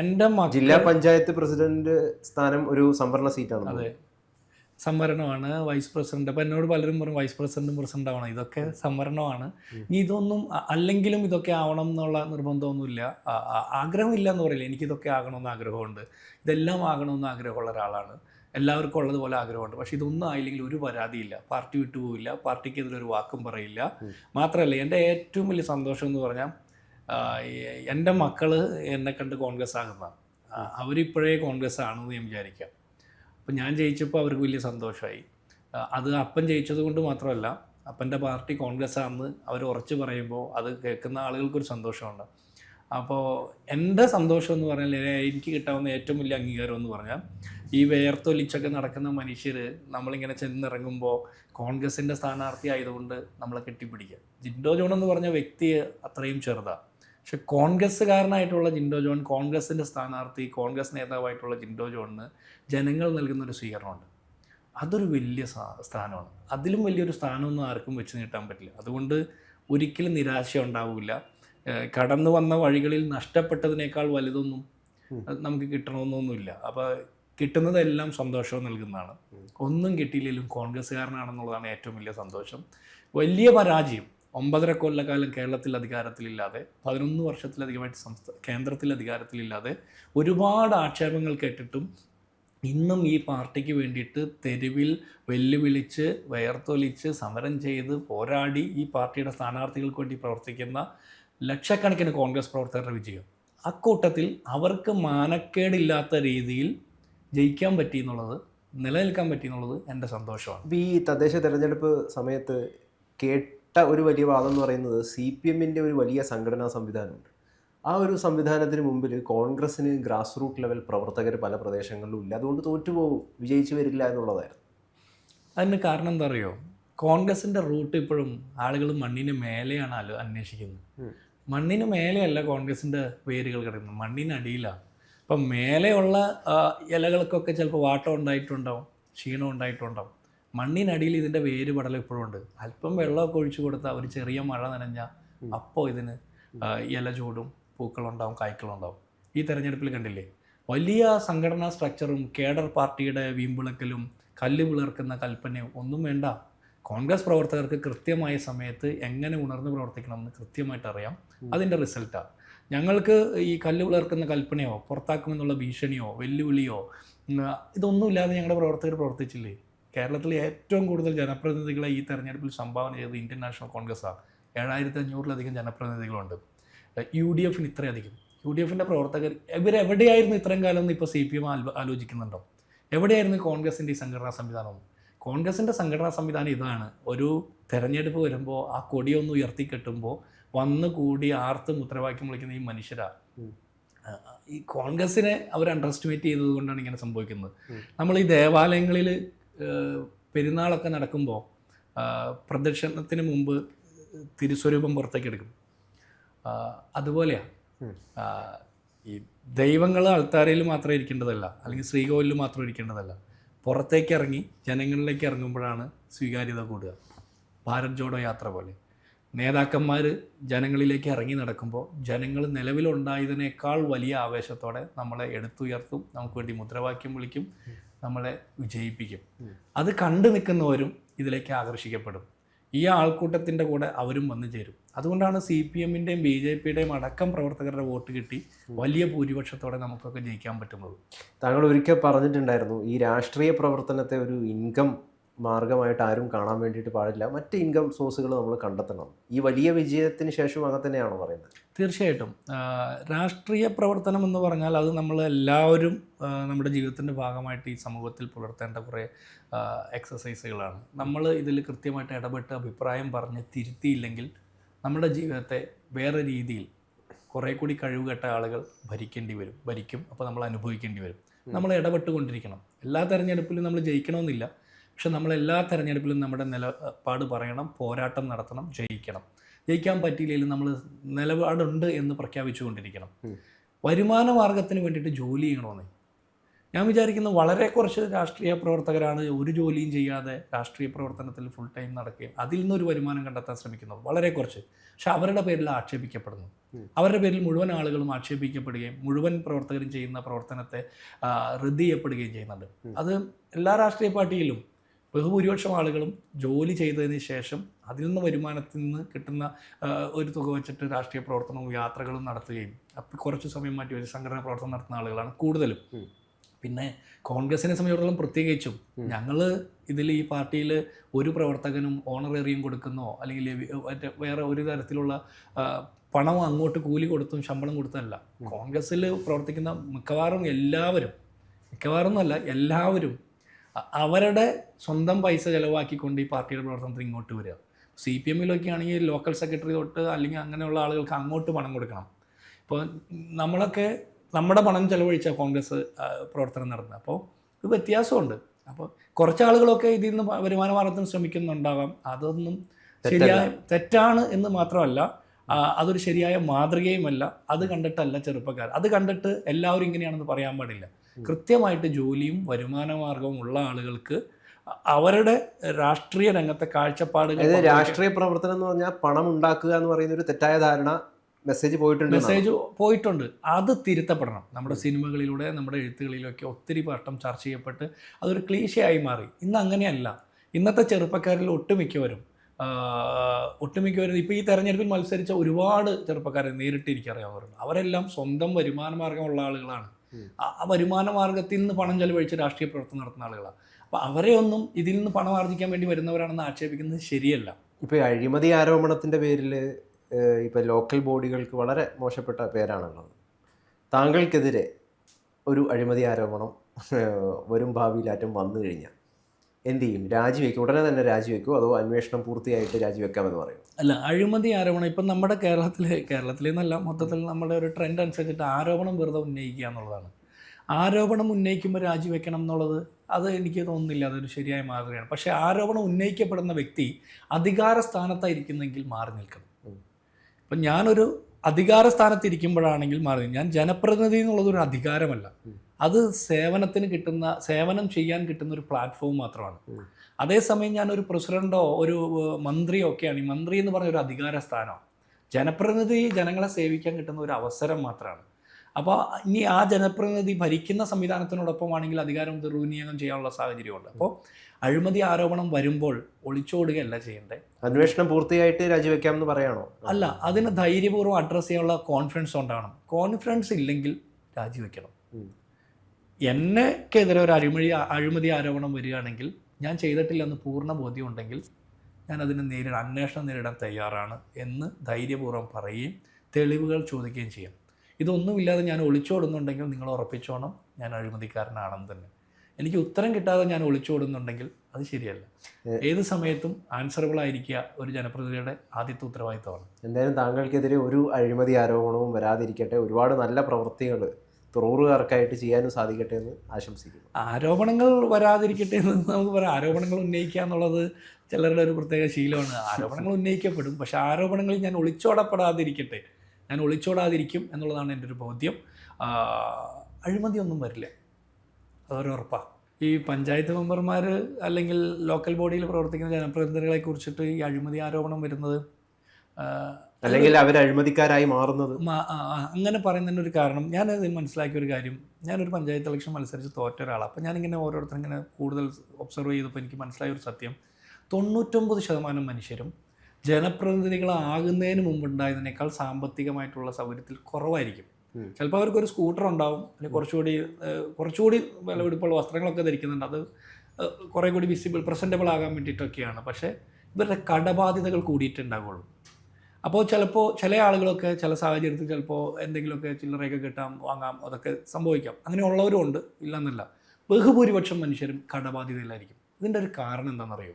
എന്റെ ജില്ലാ പഞ്ചായത്ത് പ്രസിഡന്റ് സ്ഥാനം ഒരു സംവരണ സീറ്റാണ് അതെ. സംവരണമാണ് വൈസ് പ്രസിഡന്റ്. അപ്പം എന്നോട് പലരും പറയും വൈസ് പ്രസിഡന്റും പ്രസിഡന്റ് ആവണം ഇതൊക്കെ സംവരണമാണ്. ഇനി ഇതൊന്നും അല്ലെങ്കിലും ഇതൊക്കെ ആവണം എന്നുള്ള നിർബന്ധമൊന്നുമില്ല. ആഗ്രഹമില്ല എന്ന് പറയില്ല. എനിക്കിതൊക്കെ ആകണമെന്ന് ആഗ്രഹമുണ്ട്. ഇതെല്ലാം ആകണമെന്ന് ആഗ്രഹമുള്ള ഒരാളാണ്. എല്ലാവർക്കും ഉള്ളതുപോലെ ആഗ്രഹമുണ്ട്. പക്ഷേ ഇതൊന്നും ആയില്ലെങ്കിൽ ഒരു പരാതിയില്ല. പാർട്ടി വിട്ടുപോവില്ല പാർട്ടിക്കെതിരെ ഒരു വാക്കും പറയില്ല. മാത്രമല്ല എന്റെ ഏറ്റവും വലിയ സന്തോഷം എന്ന് പറഞ്ഞാൽ എന്റെ മക്കൾ എന്നെ കണ്ട് കോൺഗ്രസ് ആകുന്നതാണ് അവരിപ്പോഴേ കോൺഗ്രസ് ആണെന്ന് ഞാൻ വിചാരിക്കാം. അപ്പം ഞാൻ ജയിച്ചപ്പോൾ അവർക്ക് വലിയ സന്തോഷമായി. അത് അപ്പൻ ജയിച്ചത് കൊണ്ട് മാത്രമല്ല അപ്പന്റെ പാർട്ടി കോൺഗ്രസ് ആണെന്ന് അവർ ഉറച്ചു പറയുമ്പോൾ അത് കേൾക്കുന്ന ആളുകൾക്കൊരു സന്തോഷമുണ്ട്. അപ്പോൾ എന്റെ സന്തോഷം എന്ന് പറഞ്ഞാൽ എനിക്ക് കിട്ടാവുന്ന ഏറ്റവും വലിയ അംഗീകാരം എന്ന് പറഞ്ഞാൽ ഈ വേർത്തൊലിച്ചൊക്കെ നടക്കുന്ന മനുഷ്യർ നമ്മളിങ്ങനെ ചെന്നിറങ്ങുമ്പോൾ കോൺഗ്രസിന്റെ സ്ഥാനാർത്ഥി ആയതുകൊണ്ട് നമ്മളെ കെട്ടിപ്പിടിക്കുക. ജിൻഡോ ജോൺ എന്ന് പറഞ്ഞ വ്യക്തി അത്രയും ചെറുതാണ്. പക്ഷെ കോൺഗ്രസ്സുകാരനായിട്ടുള്ള ജിൻഡോ ജോൺ കോൺഗ്രസിന്റെ സ്ഥാനാർത്ഥി കോൺഗ്രസ് നേതാവായിട്ടുള്ള ജിൻഡോ ജോണിന് ജനങ്ങൾ നൽകുന്ന ഒരു സ്വീകരണമുണ്ട്. അതൊരു വലിയ സ്ഥാനമാണ്. അതിലും വലിയൊരു സ്ഥാനമൊന്നും ആർക്കും വെച്ച് നീട്ടാൻ പറ്റില്ല. അതുകൊണ്ട് ഒരിക്കലും നിരാശ ഉണ്ടാവില്ല കടന്നു വന്ന വഴികളിൽ നഷ്ടപ്പെട്ടതിനേക്കാൾ വലുതൊന്നും നമുക്ക് കിട്ടണമെന്നൊന്നുമില്ല. അപ്പോൾ കിട്ടുന്നതെല്ലാം സന്തോഷവും നൽകുന്നതാണ്. ഒന്നും കിട്ടിയില്ലെങ്കിലും കോൺഗ്രസ്സുകാരനാണെന്നുള്ളതാണ് ഏറ്റവും വലിയ സന്തോഷം. വലിയ പരാജയം. ഒമ്പതര കൊല്ലക്കാലം കേരളത്തിൽ അധികാരത്തിലില്ലാതെ പതിനൊന്ന് വർഷത്തിലധികമായിട്ട് സംസ്ഥാന കേന്ദ്രത്തിൽ അധികാരത്തിലില്ലാതെ ഒരുപാട് ആക്ഷേപങ്ങൾ കേട്ടിട്ടും ഇന്നും ഈ പാർട്ടിക്ക് വേണ്ടിയിട്ട് തെരുവിൽ വെല്ലുവിളിച്ച് വയർത്തൊലിച്ച് സമരം ചെയ്ത് പോരാടി ഈ പാർട്ടിയുടെ സ്ഥാനാർത്ഥികൾക്ക് വേണ്ടി പ്രവർത്തിക്കുന്ന ലക്ഷക്കണക്കിന് കോൺഗ്രസ് പ്രവർത്തകരുടെ വിജയം. അക്കൂട്ടത്തിൽ അവർക്ക് മാനക്കേടില്ലാത്ത രീതിയിൽ ജയിക്കാൻ പറ്റി എന്നുള്ളത് നിലനിൽക്കാൻ പറ്റി എന്നുള്ളത് എന്റെ സന്തോഷമാണ്. ഈ തദ്ദേശ തെരഞ്ഞെടുപ്പ് സമയത്ത് കേട്ട ഒരു വലിയ വാദം എന്ന് പറയുന്നത് സി പി എമ്മിന്റെ ഒരു വലിയ സംഘടനാ സംവിധാനമുണ്ട്. ആ ഒരു സംവിധാനത്തിന് മുമ്പിൽ കോൺഗ്രസ്സിന് ഗ്രാസ് റൂട്ട് ലെവൽ പ്രവർത്തകർ പല പ്രദേശങ്ങളിലും ഇല്ല. അതുകൊണ്ട് തോറ്റുപോകും. വിജയിച്ചു വരില്ല എന്നുള്ളതായിരുന്നു. അതിന് കാരണം എന്താ അറിയോ? കോൺഗ്രസിന്റെ റൂട്ട് ഇപ്പോഴും ആളുകൾ മണ്ണിന് മേലെയാണ് അന്വേഷിക്കുന്നത്. മണ്ണിന് മേലെയല്ല കോൺഗ്രസിന്റെ വേരുകൾ കിടക്കുന്നത്. മണ്ണിനടിയിലാണ് അപ്പം മേലെയുള്ള ഇലകൾക്കൊക്കെ ചിലപ്പോൾ വാട്ടം ഉണ്ടായിട്ടുണ്ടാവും ക്ഷീണം ഉണ്ടായിട്ടുണ്ടാവും. മണ്ണിനടിയിൽ ഇതിന്റെ വേര് പടലം ഇപ്പോഴും ഉണ്ട്. അല്പം വെള്ളമൊക്കെ ഒഴിച്ചു കൊടുത്താൽ ഒരു ചെറിയ മഴ നനഞ്ഞാൽ അപ്പോൾ ഇതിന് ഇല ചൂടും പൂക്കളുണ്ടാവും കായ്ക്കളുണ്ടാവും. ഈ തെരഞ്ഞെടുപ്പിൽ കണ്ടില്ലേ? വലിയ സംഘടനാ സ്ട്രക്ചറും കേഡർ പാർട്ടിയുടെ വീമ്പിളക്കലും കല്ല് പിളർക്കുന്ന കൽപ്പനയും ഒന്നും വേണ്ട. കോൺഗ്രസ് പ്രവർത്തകർക്ക് കൃത്യമായ സമയത്ത് എങ്ങനെ ഉണർന്ന് പ്രവർത്തിക്കണമെന്ന് കൃത്യമായിട്ട് അറിയാം. അതിന്റെ റിസൾട്ടാണ് ഞങ്ങൾക്ക് ഈ കല്ല് പിളർക്കുന്ന കൽപ്പനയോ പുറത്താക്കുമെന്നുള്ള ഭീഷണിയോ വെല്ലുവിളിയോ ഇതൊന്നുമില്ലാതെ ഞങ്ങളുടെ പ്രവർത്തകർ പ്രവർത്തിച്ചില്ലേ? കേരളത്തിലെ ഏറ്റവും കൂടുതൽ ജനപ്രതിനിധികളെ ഈ തെരഞ്ഞെടുപ്പിൽ സംഭാവന ചെയ്തത് ഇന്ത്യൻ നാഷണൽ കോൺഗ്രസ്സാണ് ഏഴായിരത്തി അഞ്ഞൂറിലധികം ജനപ്രതിനിധികളുണ്ട്. യു ഡി എഫിന് ഇത്രയധികം. യു ഡി എഫിന്റെ പ്രവർത്തകർ ഇവരെവിടെയായിരുന്നു ഇത്രയും കാലം എന്ന് ഇപ്പോൾ സി പി എം ആലോചിക്കുന്നുണ്ടോ? എവിടെയായിരുന്നു കോൺഗ്രസിന്റെ ഈ സംഘടനാ സംവിധാനം കോൺഗ്രസിന്റെ സംഘടനാ സംവിധാനം ഇതാണ്. ഒരു തെരഞ്ഞെടുപ്പ് വരുമ്പോൾ ആ കൊടിയൊന്ന് ഉയർത്തി കെട്ടുമ്പോൾ വന്ന് കൂടി ആർത്തും മുദ്രാവാക്യം വിളിക്കുന്ന ഈ മനുഷ്യരാണ് ഈ കോൺഗ്രസിനെ അവർ അണ്ടർ എസ്റ്റിമേറ്റ് ചെയ്തത് കൊണ്ടാണ് ഇങ്ങനെ സംഭവിക്കുന്നത്. നമ്മൾ ഈ ദേവാലയങ്ങളിൽ പെരുന്നാളൊക്കെ നടക്കുമ്പോൾ പ്രദക്ഷിണത്തിന് മുമ്പ് തിരുസ്വരൂപം പുറത്തേക്ക് എടുക്കും അതുപോലെയാണ് ഈ ദൈവങ്ങൾ അൾത്താരയിൽ മാത്രം ഇരിക്കേണ്ടതല്ല അല്ലെങ്കിൽ ശ്രീകോവിലിൽ മാത്രം ഇരിക്കേണ്ടതല്ല. പുറത്തേക്ക് ഇറങ്ങി ജനങ്ങളിലേക്ക് ഇറങ്ങുമ്പോഴാണ് സ്വീകാര്യത കൂടുക. ഭാരത് ജോഡോ യാത്ര പോലെ. നേതാക്കന്മാർ ജനങ്ങളിലേക്ക് ഇറങ്ങി നടക്കുമ്പോൾ ജനങ്ങൾ നിലവിലുണ്ടായതിനേക്കാൾ വലിയ ആവേശത്തോടെ നമ്മളെ എടുത്തുയർത്തും നമുക്ക് വേണ്ടി മുദ്രാവാക്യം വിളിക്കും. നമ്മളെ വിജയിപ്പിക്കും. അത് കണ്ടു നിൽക്കുന്നവരും ഇതിലേക്ക് ആകർഷിക്കപ്പെടും. ഈ ആൾക്കൂട്ടത്തിന്റെ കൂടെ അവരും വന്നു ചേരും. അതുകൊണ്ടാണ് സി പി എമ്മിന്റെയും ബി ജെ പിയുടെയും അടക്കം പ്രവർത്തകരുടെ വോട്ട് കിട്ടി വലിയ ഭൂരിപക്ഷത്തോടെ നമുക്കൊക്കെ ജയിക്കാൻ പറ്റുന്നത്. താങ്കൾ ഒരിക്കൽ പറഞ്ഞിട്ടുണ്ടായിരുന്നു ഈ രാഷ്ട്രീയ പ്രവർത്തനത്തെ ഒരു ഇൻകം മാർഗമായിട്ട് ആരും കാണാൻ വേണ്ടിയിട്ട് പാടില്ല. മറ്റ് ഇൻകം സോഴ്സുകൾ നമ്മൾ കണ്ടെത്തണം. ഈ വലിയ വിജയത്തിന് ശേഷം അങ്ങനെ തന്നെയാണോ പറയുന്നത്? തീർച്ചയായിട്ടും. രാഷ്ട്രീയ പ്രവർത്തനം എന്ന് പറഞ്ഞാൽ അത് നമ്മൾ എല്ലാവരും നമ്മുടെ ജീവിതത്തിന്റെ ഭാഗമായിട്ട് ഈ സമൂഹത്തിൽ പുലർത്തേണ്ട കുറേ എക്സസൈസുകളാണ് നമ്മൾ ഇതിൽ കൃത്യമായിട്ട് ഇടപെട്ട് അഭിപ്രായം പറഞ്ഞ് തിരുത്തിയില്ലെങ്കിൽ നമ്മുടെ ജീവിതത്തെ വേറെ രീതിയിൽ കുറേ കൂടി കഴിവുകെട്ട ആളുകൾ ഭരിക്കേണ്ടി വരും. ഭരിക്കും. അപ്പോൾ നമ്മൾ അനുഭവിക്കേണ്ടി വരും. നമ്മൾ ഇടപെട്ടുകൊണ്ടിരിക്കണം. എല്ലാ തെരഞ്ഞെടുപ്പിലും നമ്മൾ ജയിക്കണമെന്നില്ല. പക്ഷെ നമ്മൾ എല്ലാ തെരഞ്ഞെടുപ്പിലും നമ്മുടെ നിലപാട് പറയണം പോരാട്ടം നടത്തണം ജയിക്കണം. ജയിക്കാൻ പറ്റിയില്ലെങ്കിലും നമ്മൾ നിലപാടുണ്ട് എന്ന് പ്രഖ്യാപിച്ചുകൊണ്ടിരിക്കണം. വരുമാന മാർഗത്തിന് വേണ്ടിയിട്ട് ജോലി ചെയ്യണമെന്ന്. ഞാൻ വിചാരിക്കുന്ന വളരെ കുറച്ച് രാഷ്ട്രീയ പ്രവർത്തകരാണ് ഒരു ജോലിയും ചെയ്യാതെ രാഷ്ട്രീയ പ്രവർത്തനത്തിൽ ഫുൾ ടൈം നടക്കുകയും അതിൽ നിന്നൊരു വരുമാനം കണ്ടെത്താൻ ശ്രമിക്കുന്നത് വളരെ കുറച്ച്. പക്ഷെ അവരുടെ പേരിൽ ആക്ഷേപിക്കപ്പെടുന്നു. അവരുടെ പേരിൽ മുഴുവൻ ആളുകളും ആക്ഷേപിക്കപ്പെടുകയും മുഴുവൻ പ്രവർത്തകരും ചെയ്യുന്ന പ്രവർത്തനത്തെ റദ്ദ് ചെയ്യപ്പെടുകയും ചെയ്യുന്നുണ്ട്. അത് എല്ലാ രാഷ്ട്രീയ പാർട്ടിയിലും ബഹുഭൂരിപക്ഷം ആളുകളും ജോലി ചെയ്തതിന് ശേഷം അതിൽ നിന്ന് വരുമാനത്തിൽ നിന്ന് കിട്ടുന്ന ഒരു തുക വെച്ചിട്ട് രാഷ്ട്രീയ പ്രവർത്തനവും യാത്രകളും നടത്തുകയും അപ്പം കുറച്ച് സമയം മാറ്റി ഒരു സംഘടനാ പ്രവർത്തനം നടത്തുന്ന ആളുകളാണ് കൂടുതലും. പിന്നെ കോൺഗ്രസിനെ സംബന്ധിച്ചിടത്തോളം പ്രത്യേകിച്ചും. ഞങ്ങൾ ഇതിൽ ഈ പാർട്ടിയിൽ ഒരു പ്രവർത്തകനും ഓണറേറിയം കൊടുക്കുന്നോ അല്ലെങ്കിൽ മറ്റേ വേറെ ഒരു തരത്തിലുള്ള പണം അങ്ങോട്ട് കൂലി കൊടുത്തും ശമ്പളം കൊടുത്തല്ല കോൺഗ്രസ്സിൽ പ്രവർത്തിക്കുന്ന മിക്കവാറും എല്ലാവരും മിക്കവാറും എന്നല്ല എല്ലാവരും അവരുടെ സ്വന്തം പൈസ ചിലവാക്കിക്കൊണ്ട് ഈ പാർട്ടിയുടെ പ്രവർത്തനത്തിൽ ഇങ്ങോട്ട് വരിക. സി പി എമ്മിലൊക്കെ ആണെങ്കിൽ ലോക്കൽ സെക്രട്ടറി തൊട്ട് അല്ലെങ്കിൽ അങ്ങനെയുള്ള ആളുകൾക്ക് അങ്ങോട്ട് പണം കൊടുക്കണം. ഇപ്പോൾ നമ്മളൊക്കെ നമ്മുടെ പണം ചെലവഴിച്ച കോൺഗ്രസ് പ്രവർത്തനം നടന്നത് അപ്പോൾ ഇത് വ്യത്യാസമുണ്ട്. അപ്പോൾ കുറച്ച് ആളുകളൊക്കെ ഇതിൽ നിന്ന് വരുമാന മാർഗത്തിന് ശ്രമിക്കുന്നുണ്ടാകാം അതൊന്നും ശരിയായ തെറ്റാണ് എന്ന് മാത്രമല്ല അതൊരു ശരിയായ മാതൃകയുമല്ല. അത് കണ്ടിട്ടല്ല ചെറുപ്പക്കാർ. അത് കണ്ടിട്ട് എല്ലാവരും ഇങ്ങനെയാണെന്ന് പറയാൻ പാടില്ല. കൃത്യമായിട്ട് ജോലിയും വരുമാന മാർഗവും ഉള്ള ആളുകൾക്ക് അവരുടെ രാഷ്ട്രീയ രംഗത്തെ കാഴ്ചപ്പാടുകൾ രാഷ്ട്രീയ പ്രവർത്തനം എന്ന് പറഞ്ഞാൽ പണം ഉണ്ടാക്കുക എന്ന് പറയുന്ന ഒരു തെറ്റായ ധാരണ മെസ്സേജ് പോയിട്ടുണ്ട് മെസ്സേജ് പോയിട്ടുണ്ട്. അത് തിരുത്തപ്പെടണം. നമ്മുടെ സിനിമകളിലൂടെ നമ്മുടെ എഴുത്തുകളിലൊക്കെ ഒത്തിരി വട്ടം ചർച്ച ചെയ്യപ്പെട്ട് അതൊരു ക്ലീശയായി മാറി. ഇന്ന് അങ്ങനെയല്ല. ഇന്നത്തെ ചെറുപ്പക്കാരിൽ ഒട്ടുമിക്കവരും ഒട്ടുമിക്കവരും ഇപ്പോൾ ഈ തെരഞ്ഞെടുപ്പിൽ മത്സരിച്ച ഒരുപാട് ചെറുപ്പക്കാരെ നേരിട്ട് എനിക്കറിയാവുന്നവരുണ്ട്. അവരെല്ലാം സ്വന്തം വരുമാന മാർഗമുള്ള ആളുകളാണ്. ആ വരുമാന മാർഗത്തിൽ നിന്ന് പണം ചെലവഴിച്ച് രാഷ്ട്രീയ പ്രവർത്തനം നടത്തുന്ന ആളുകളാണ്. അപ്പോൾ അവരെ ഒന്നും ഇതിൽ നിന്ന് പണം ആർജിക്കാൻ വേണ്ടി വരുന്നവരാണെന്ന് ആക്ഷേപിക്കുന്നത് ശരിയല്ല. ഇപ്പൊ അഴിമതി ആരോപണത്തിന്റെ പേരിൽ ഇപ്പൊ ലോക്കൽ ബോഡികൾക്ക് വളരെ മോശപ്പെട്ട പേരാണുള്ളത്. താങ്കൾക്കെതിരെ ഒരു അഴിമതി ആരോപണം വരും വരും ഭാവിയിലാറ്റം വന്നു കഴിഞ്ഞാൽ എന്ത് ചെയ്യും? രാജിവെക്കും. ഉടനെ തന്നെ രാജിവെക്കും? അതോ അന്വേഷണം പൂർത്തിയായിട്ട് രാജിവെക്കാമെന്ന് പറയും അല്ല അഴിമതി ആരോപണം. ഇപ്പം നമ്മുടെ കേരളത്തിലെ കേരളത്തിൽ നിന്നല്ല മൊത്തത്തിൽ നമ്മുടെ ഒരു ട്രെൻഡ് അനുസരിച്ചിട്ട് ആരോപണം വെറുതെ ഉന്നയിക്കുക എന്നുള്ളതാണ്. ആരോപണം ഉന്നയിക്കുമ്പോൾ രാജിവെക്കണം എന്നുള്ളത് അത് എനിക്ക് തോന്നുന്നില്ല അതൊരു ശരിയായ മാതൃകയാണ്. പക്ഷേ ആരോപണം ഉന്നയിക്കപ്പെടുന്ന വ്യക്തി അധികാര സ്ഥാനത്തായിരിക്കുന്നെങ്കിൽ മാറി നിൽക്കണം. ഇപ്പം ഞാനൊരു അധികാര സ്ഥാനത്തിരിക്കുമ്പോഴാണെങ്കിൽ മാറി ഞാൻ ജനപ്രതിനിധി എന്നുള്ളത് ഒരു അധികാരമല്ല അത് സേവനത്തിന് കിട്ടുന്ന സേവനം ചെയ്യാൻ കിട്ടുന്ന ഒരു പ്ലാറ്റ്ഫോം മാത്രമാണ്. അതേസമയം ഞാനൊരു പ്രസിഡന്റോ ഒരു മന്ത്രിയോ ഒക്കെയാണ്. ഈ മന്ത്രി എന്ന് പറഞ്ഞ ഒരു അധികാര സ്ഥാനം ജനപ്രതിനിധി ജനങ്ങളെ സേവിക്കാൻ കിട്ടുന്ന ഒരു അവസരം മാത്രമാണ് അപ്പോൾ ഇനി ആ ജനപ്രതിനിധി ഭരിക്കുന്ന സംവിധാനത്തിനോടൊപ്പമാണെങ്കിൽ അധികാരം ദുർവിനിയോഗം ചെയ്യാനുള്ള സാഹചര്യമുണ്ട്. അപ്പോൾ അഴിമതി ആരോപണം വരുമ്പോൾ ഒളിച്ചോടുകയല്ല ചെയ്യേണ്ടത് അന്വേഷണം പൂർത്തിയായിട്ട് രാജിവെക്കാം എന്ന് പറയാണോ? അല്ല അതിന് ധൈര്യപൂർവം അഡ്രസ്സ് ചെയ്യാനുള്ള കോൺഫിഡൻസ് ഉണ്ടാവണം കോൺഫിഡൻസ് ഇല്ലെങ്കിൽ രാജിവെക്കണം. എന്നെക്കെതിരെ ഒരു അഴിമതി അഴിമതി ആരോപണം വരികയാണെങ്കിൽ ഞാൻ ചെയ്തിട്ടില്ലെന്ന് പൂർണ ബോധ്യമുണ്ടെങ്കിൽ ഞാൻ അതിനെ നേരിടാൻ അന്വേഷണം നേരിടാൻ തയ്യാറാണ് എന്ന് ധൈര്യപൂർവം പറയുകയും തെളിവുകൾ ചോദിക്കുകയും ചെയ്യാം. ഇതൊന്നുമില്ലാതെ ഞാൻ ഒളിച്ചോടുന്നുണ്ടെങ്കിൽ നിങ്ങൾ ഉറപ്പിച്ചോണം ഞാൻ അഴിമതിക്കാരനാണെന്ന് തന്നെ. എനിക്ക് ഉത്തരം കിട്ടാതെ ഞാൻ ഒളിച്ചോടുന്നുണ്ടെങ്കിൽ അത് ശരിയല്ല. ഏത് സമയത്തും ആൻസറബിൾ ആയിരിക്കുക ഒരു ജനപ്രതിനിധിയുടെ ആദ്യത്തെ ഉത്തരവാദിത്തമാണ്. എന്തായാലും താങ്കൾക്കെതിരെ ഒരു അഴിമതി ആരോപണവും വരാതിരിക്കട്ടെ. ഒരുപാട് നല്ല പ്രവൃത്തികൾ തുറൂറുകാർക്കായിട്ട് ചെയ്യാനും സാധിക്കട്ടെ എന്ന് ആശംസിക്കുന്നു. ആരോപണങ്ങൾ വരാതിരിക്കട്ടെ എന്ന് നമുക്ക് പറയാം. ആരോപണങ്ങൾ ഉന്നയിക്കുക എന്നുള്ളത് ചിലരുടെ ഒരു പ്രത്യേക ശീലമാണ്. ആരോപണങ്ങൾ ഉന്നയിക്കപ്പെടും. പക്ഷേ ആരോപണങ്ങളിൽ ഞാൻ ഒളിച്ചോടപ്പെടാതിരിക്കട്ടെ. ഞാൻ ഒളിച്ചോടാതിരിക്കും എന്നുള്ളതാണ് എന്റെ ഒരു ബോധ്യം. അഴിമതിയൊന്നും വരില്ല. അതൊരു ഉറപ്പാണ് ഈ പഞ്ചായത്ത് മെമ്പർമാർ അല്ലെങ്കിൽ ലോക്കൽ ബോഡിയിൽ പ്രവർത്തിക്കുന്ന ജനപ്രതിനിധികളെ കുറിച്ചിട്ട് ഈ അഴിമതി ആരോപണം വരുന്നത് അല്ലെങ്കിൽ അവർ അഴിമതിക്കാരായി മാറുന്നത്. അങ്ങനെ പറയുന്നതിന് ഒരു കാരണം. ഞാൻ മനസ്സിലാക്കിയ ഒരു കാര്യം. ഞാനൊരു പഞ്ചായത്ത് ഇലക്ഷൻ മത്സരിച്ച് തോറ്റ ഒരാളാണ് അപ്പോൾ ഞാനിങ്ങനെ ഓരോരുത്തരും ഇങ്ങനെ കൂടുതൽ ഒബ്സർവ് ചെയ്തപ്പോൾ എനിക്ക് മനസ്സിലായ ഒരു സത്യം. തൊണ്ണൂറ്റൊമ്പത് ശതമാനം മനുഷ്യരും ജനപ്രതിനിധികളാകുന്നതിന് മുമ്പുണ്ടായതിനേക്കാൾ സാമ്പത്തികമായിട്ടുള്ള സൗകര്യത്തിൽ കുറവായിരിക്കും. ചിലപ്പോൾ അവർക്കൊരു സ്കൂട്ടർ ഉണ്ടാവും. അല്ലെങ്കിൽ കുറച്ചുകൂടി കുറച്ചുകൂടി വിലപിടിപ്പുള്ള വസ്ത്രങ്ങളൊക്കെ ധരിക്കുന്നുണ്ട്. അത് കുറേ കൂടി വിസിബിൾ പ്രസന്റബിൾ ആകാൻ വേണ്ടിയിട്ടൊക്കെയാണ്. പക്ഷേ ഇവരുടെ കടബാധ്യതകൾ കൂടിയിട്ടുണ്ടാകുള്ളൂ അപ്പോൾ ചിലപ്പോൾ ചില ആളുകളൊക്കെ ചില സാഹചര്യത്തിൽ ചിലപ്പോൾ എന്തെങ്കിലുമൊക്കെ ചില്ലറയൊക്കെ കിട്ടാം വാങ്ങാം അതൊക്കെ സംഭവിക്കാം. അങ്ങനെയുള്ളവരും ഉണ്ട് ഇല്ലെന്നല്ല. ബഹുഭൂരിപക്ഷം മനുഷ്യരും കടബാധ്യതയിലായിരിക്കും. ഇതിന്റെ ഒരു കാരണം എന്താണെന്നറിയോ?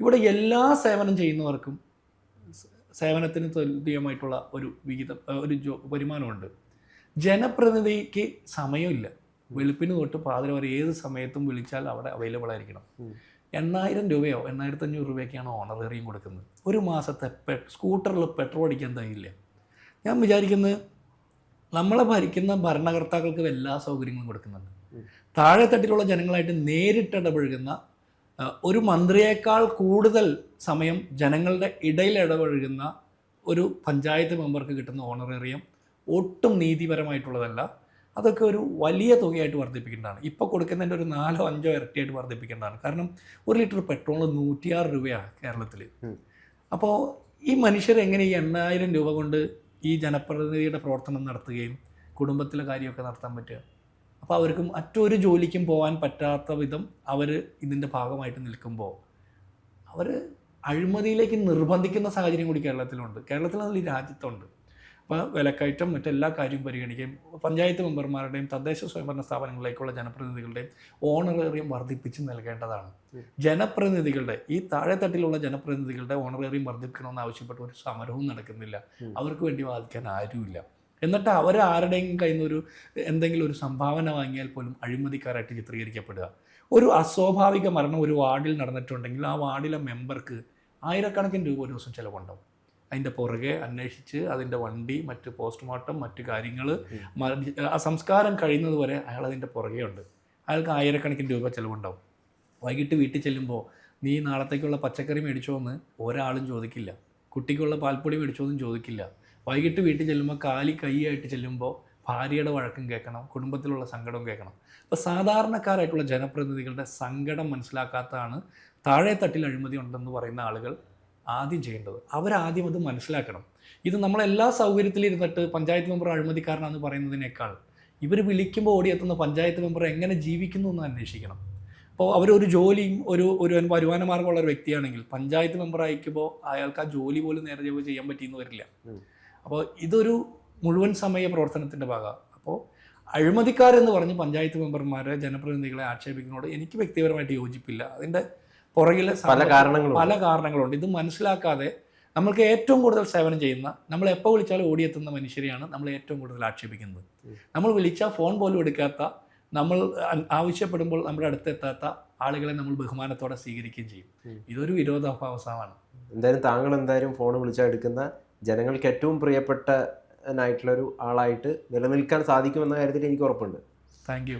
ഇവിടെ എല്ലാ സേവനം ചെയ്യുന്നവർക്കും സേവനത്തിന് തുല്യമായിട്ടുള്ള ഒരു വിഹിതം ഒരു ജോ വരുമാനമുണ്ട്. ജനപ്രതിനിധിക്ക് സമയമില്ല. വെളുപ്പിന് തൊട്ട് പാതിര വരെ ഏത് സമയത്തും വിളിച്ചാൽ അവിടെ അവൈലബിൾ ആയിരിക്കണം. എണ്ണായിരം രൂപയോ എണ്ണായിരത്തി അഞ്ഞൂറ് രൂപയൊക്കെയാണ് ഓണറേറിയം കൊടുക്കുന്നത്. ഒരു മാസത്തെ പെ സ്കൂട്ടറിൽ പെട്രോൾ അടിക്കാൻ തയ്യില്ല. ഞാൻ വിചാരിക്കുന്നത് നമ്മളെ ഭരിക്കുന്ന ഭരണകർത്താക്കൾക്ക് എല്ലാ സൗകര്യങ്ങളും കൊടുക്കുന്നുണ്ട്. താഴെ തട്ടിലുള്ള ജനങ്ങളായിട്ട് നേരിട്ട് ഇടപഴകുന്ന ഒരു മന്ത്രിയേക്കാൾ കൂടുതൽ സമയം ജനങ്ങളുടെ ഇടയിൽ ഇടപഴകുന്ന ഒരു പഞ്ചായത്ത് മെമ്പർക്ക് കിട്ടുന്ന ഓണറേറിയം ഒട്ടും നീതിപരമായിട്ടുള്ളതല്ല. അതൊക്കെ ഒരു വലിയ തുകയായിട്ട് വർദ്ധിപ്പിക്കേണ്ടതാണ് ഇപ്പോൾ കൊടുക്കുന്നതിന്റെ ഒരു നാലോ അഞ്ചോ ഇരട്ടിയായിട്ട് വർദ്ധിപ്പിക്കേണ്ടതാണ് കാരണം ഒരു ലിറ്റർ പെട്രോൾ നൂറ്റിയാറ് രൂപയാണ് കേരളത്തിൽ. അപ്പോൾ ഈ മനുഷ്യർ എങ്ങനെ ഈ എണ്ണായിരം രൂപ കൊണ്ട് ഈ ജനപ്രതിനിധിയുടെ പ്രവർത്തനം നടത്തുകയും കുടുംബത്തിലെ കാര്യമൊക്കെ നടത്താൻ പറ്റുക? അപ്പോൾ അവർക്ക് മറ്റൊരു ജോലിക്കും പോകാൻ പറ്റാത്ത വിധം അവർ ഇതിന്റെ ഭാഗമായിട്ട് നിൽക്കുമ്പോൾ അവർ അഴിമതിയിലേക്ക് നിർബന്ധിക്കുന്ന സാഹചര്യം കൂടി കേരളത്തിലുണ്ട്. കേരളത്തിലല്ല ഈ രാജ്യത്തുണ്ട്. അപ്പോൾ വിലക്കയറ്റം മറ്റെല്ലാ കാര്യവും പരിഗണിക്കുകയും പഞ്ചായത്ത് മെമ്പർമാരുടെയും തദ്ദേശ സ്വയംഭരണ സ്ഥാപനങ്ങളിലേക്കുള്ള ജനപ്രതിനിധികളുടെയും ഓണറേറിയം വർദ്ധിപ്പിച്ച് നൽകേണ്ടതാണ്. ജനപ്രതിനിധികളുടെ ഈ താഴെത്തട്ടിലുള്ള ജനപ്രതിനിധികളുടെ ഓണറേറിയം വർദ്ധിപ്പിക്കണമെന്ന് ആവശ്യപ്പെട്ട ഒരു സമരവും നടക്കുന്നില്ല. അവർക്ക് വേണ്ടി വാദിക്കാൻ ആരുമില്ല. എന്നിട്ട് അവർ ആരുടെയും കയ്യിൽ നിന്നൊരു ഒരു എന്തെങ്കിലും ഒരു സംഭാവന വാങ്ങിയാൽ പോലും അഴിമതിക്കാരായിട്ട് ചിത്രീകരിക്കപ്പെടുക. ഒരു അസ്വാഭാവിക മരണം ഒരു വാർഡിൽ നടന്നിട്ടുണ്ടെങ്കിൽ ആ വാർഡിലെ മെമ്പർക്ക് ആയിരക്കണക്കിന് രൂപ ഒരു ദിവസം ചിലവുണ്ടാവും. അതിന്റെ പുറകെ അന്വേഷിച്ച് അതിന്റെ വണ്ടി മറ്റ് പോസ്റ്റ്മോർട്ടം മറ്റു കാര്യങ്ങൾ ആ സംസ്കാരം കഴിയുന്നത് വരെ അയാൾ അതിന്റെ പുറകെ ഉണ്ട് അയാൾക്ക് ആയിരക്കണക്കിന് രൂപ ചിലവുണ്ടാവും. വൈകിട്ട് വീട്ടിൽ ചെല്ലുമ്പോൾ നീ നാളത്തേക്കുള്ള പച്ചക്കറി മേടിച്ചോന്ന് ഒരാളും ചോദിക്കില്ല. കുട്ടിക്കുള്ള പാൽപ്പൊടി മേടിച്ചോ എന്നും ചോദിക്കില്ല. വൈകിട്ട് വീട്ടിൽ ചെല്ലുമ്പോൾ കാലി കൈയായിട്ട് ചെല്ലുമ്പോൾ ഭാര്യയുടെ വഴക്കും കേൾക്കണം കുടുംബത്തിലുള്ള സങ്കടവും കേൾക്കണം. അപ്പോൾ സാധാരണക്കാരായിട്ടുള്ള ജനപ്രതിനിധികളുടെ സങ്കടം മനസ്സിലാക്കാത്തതാണ് താഴെ തട്ടിൽ അഴിമതി ഉണ്ടെന്ന് പറയുന്ന ആളുകൾ ആദ്യം ചെയ്യേണ്ടത്. അവരാദ്യം അത് മനസ്സിലാക്കണം. ഇത് നമ്മളെല്ലാ സൗകര്യത്തിലിരുന്നിട്ട് പഞ്ചായത്ത് മെമ്പർ അഴിമതിക്കാരനാണെന്ന് പറയുന്നതിനേക്കാൾ ഇവർ വിളിക്കുമ്പോൾ ഓടിയെത്തുന്ന പഞ്ചായത്ത് മെമ്പർ എങ്ങനെ ജീവിക്കുന്നു എന്ന് അന്വേഷിക്കണം. അപ്പോൾ അവരൊരു ജോലിയും ഒരു ഒരു വരുമാന മാർഗമുള്ള ഒരു വ്യക്തിയാണെങ്കിൽ പഞ്ചായത്ത് മെമ്പർ അയക്കുമ്പോൾ അയാൾക്ക് ആ ജോലി പോലും നേരെ ജോലി ചെയ്യാൻ പറ്റിയെന്ന് വരില്ല. അപ്പോൾ ഇതൊരു മുഴുവൻ സമയ പ്രവർത്തനത്തിന്റെ ഭാഗമാണ് അപ്പോൾ അഴിമതിക്കാരെന്ന് പറഞ്ഞ് പഞ്ചായത്ത് മെമ്പർമാരെ ജനപ്രതിനിധികളെ ആക്ഷേപിക്കുന്നതോട് എനിക്ക് വ്യക്തിപരമായിട്ട് യോജിപ്പില്ല. അതിന്റെ പുറകിലെ പല കാരണങ്ങളുണ്ട്. കാരണങ്ങളും പല കാരണങ്ങളുണ്ട്. ഇത് മനസ്സിലാക്കാതെ നമ്മൾക്ക് ഏറ്റവും കൂടുതൽ സേവനം ചെയ്യുന്ന നമ്മൾ എപ്പോൾ വിളിച്ചാലും ഓടിയെത്തുന്ന മനുഷ്യരെയാണ് നമ്മൾ ഏറ്റവും കൂടുതൽ ആക്ഷേപിക്കുന്നത്. നമ്മൾ വിളിച്ചാൽ ഫോൺ പോലും എടുക്കാത്ത നമ്മൾ ആവശ്യപ്പെടുമ്പോൾ നമ്മുടെ അടുത്തെത്താത്ത ആളുകളെ നമ്മൾ ബഹുമാനത്തോടെ സ്വീകരിക്കുകയും ചെയ്യും. ഇതൊരു വിരോധാഭാസമാണ്. എന്തായാലും താങ്കൾ എന്തായാലും ഫോൺ വിളിച്ചാൽ എടുക്കുന്ന ജനങ്ങൾക്ക് ഏറ്റവും പ്രിയപ്പെട്ട ഒരു ആളായിട്ട് നിലനിൽക്കാൻ സാധിക്കുമെന്ന കാര്യത്തിൽ എനിക്ക് ഉറപ്പുണ്ട്. Thank you.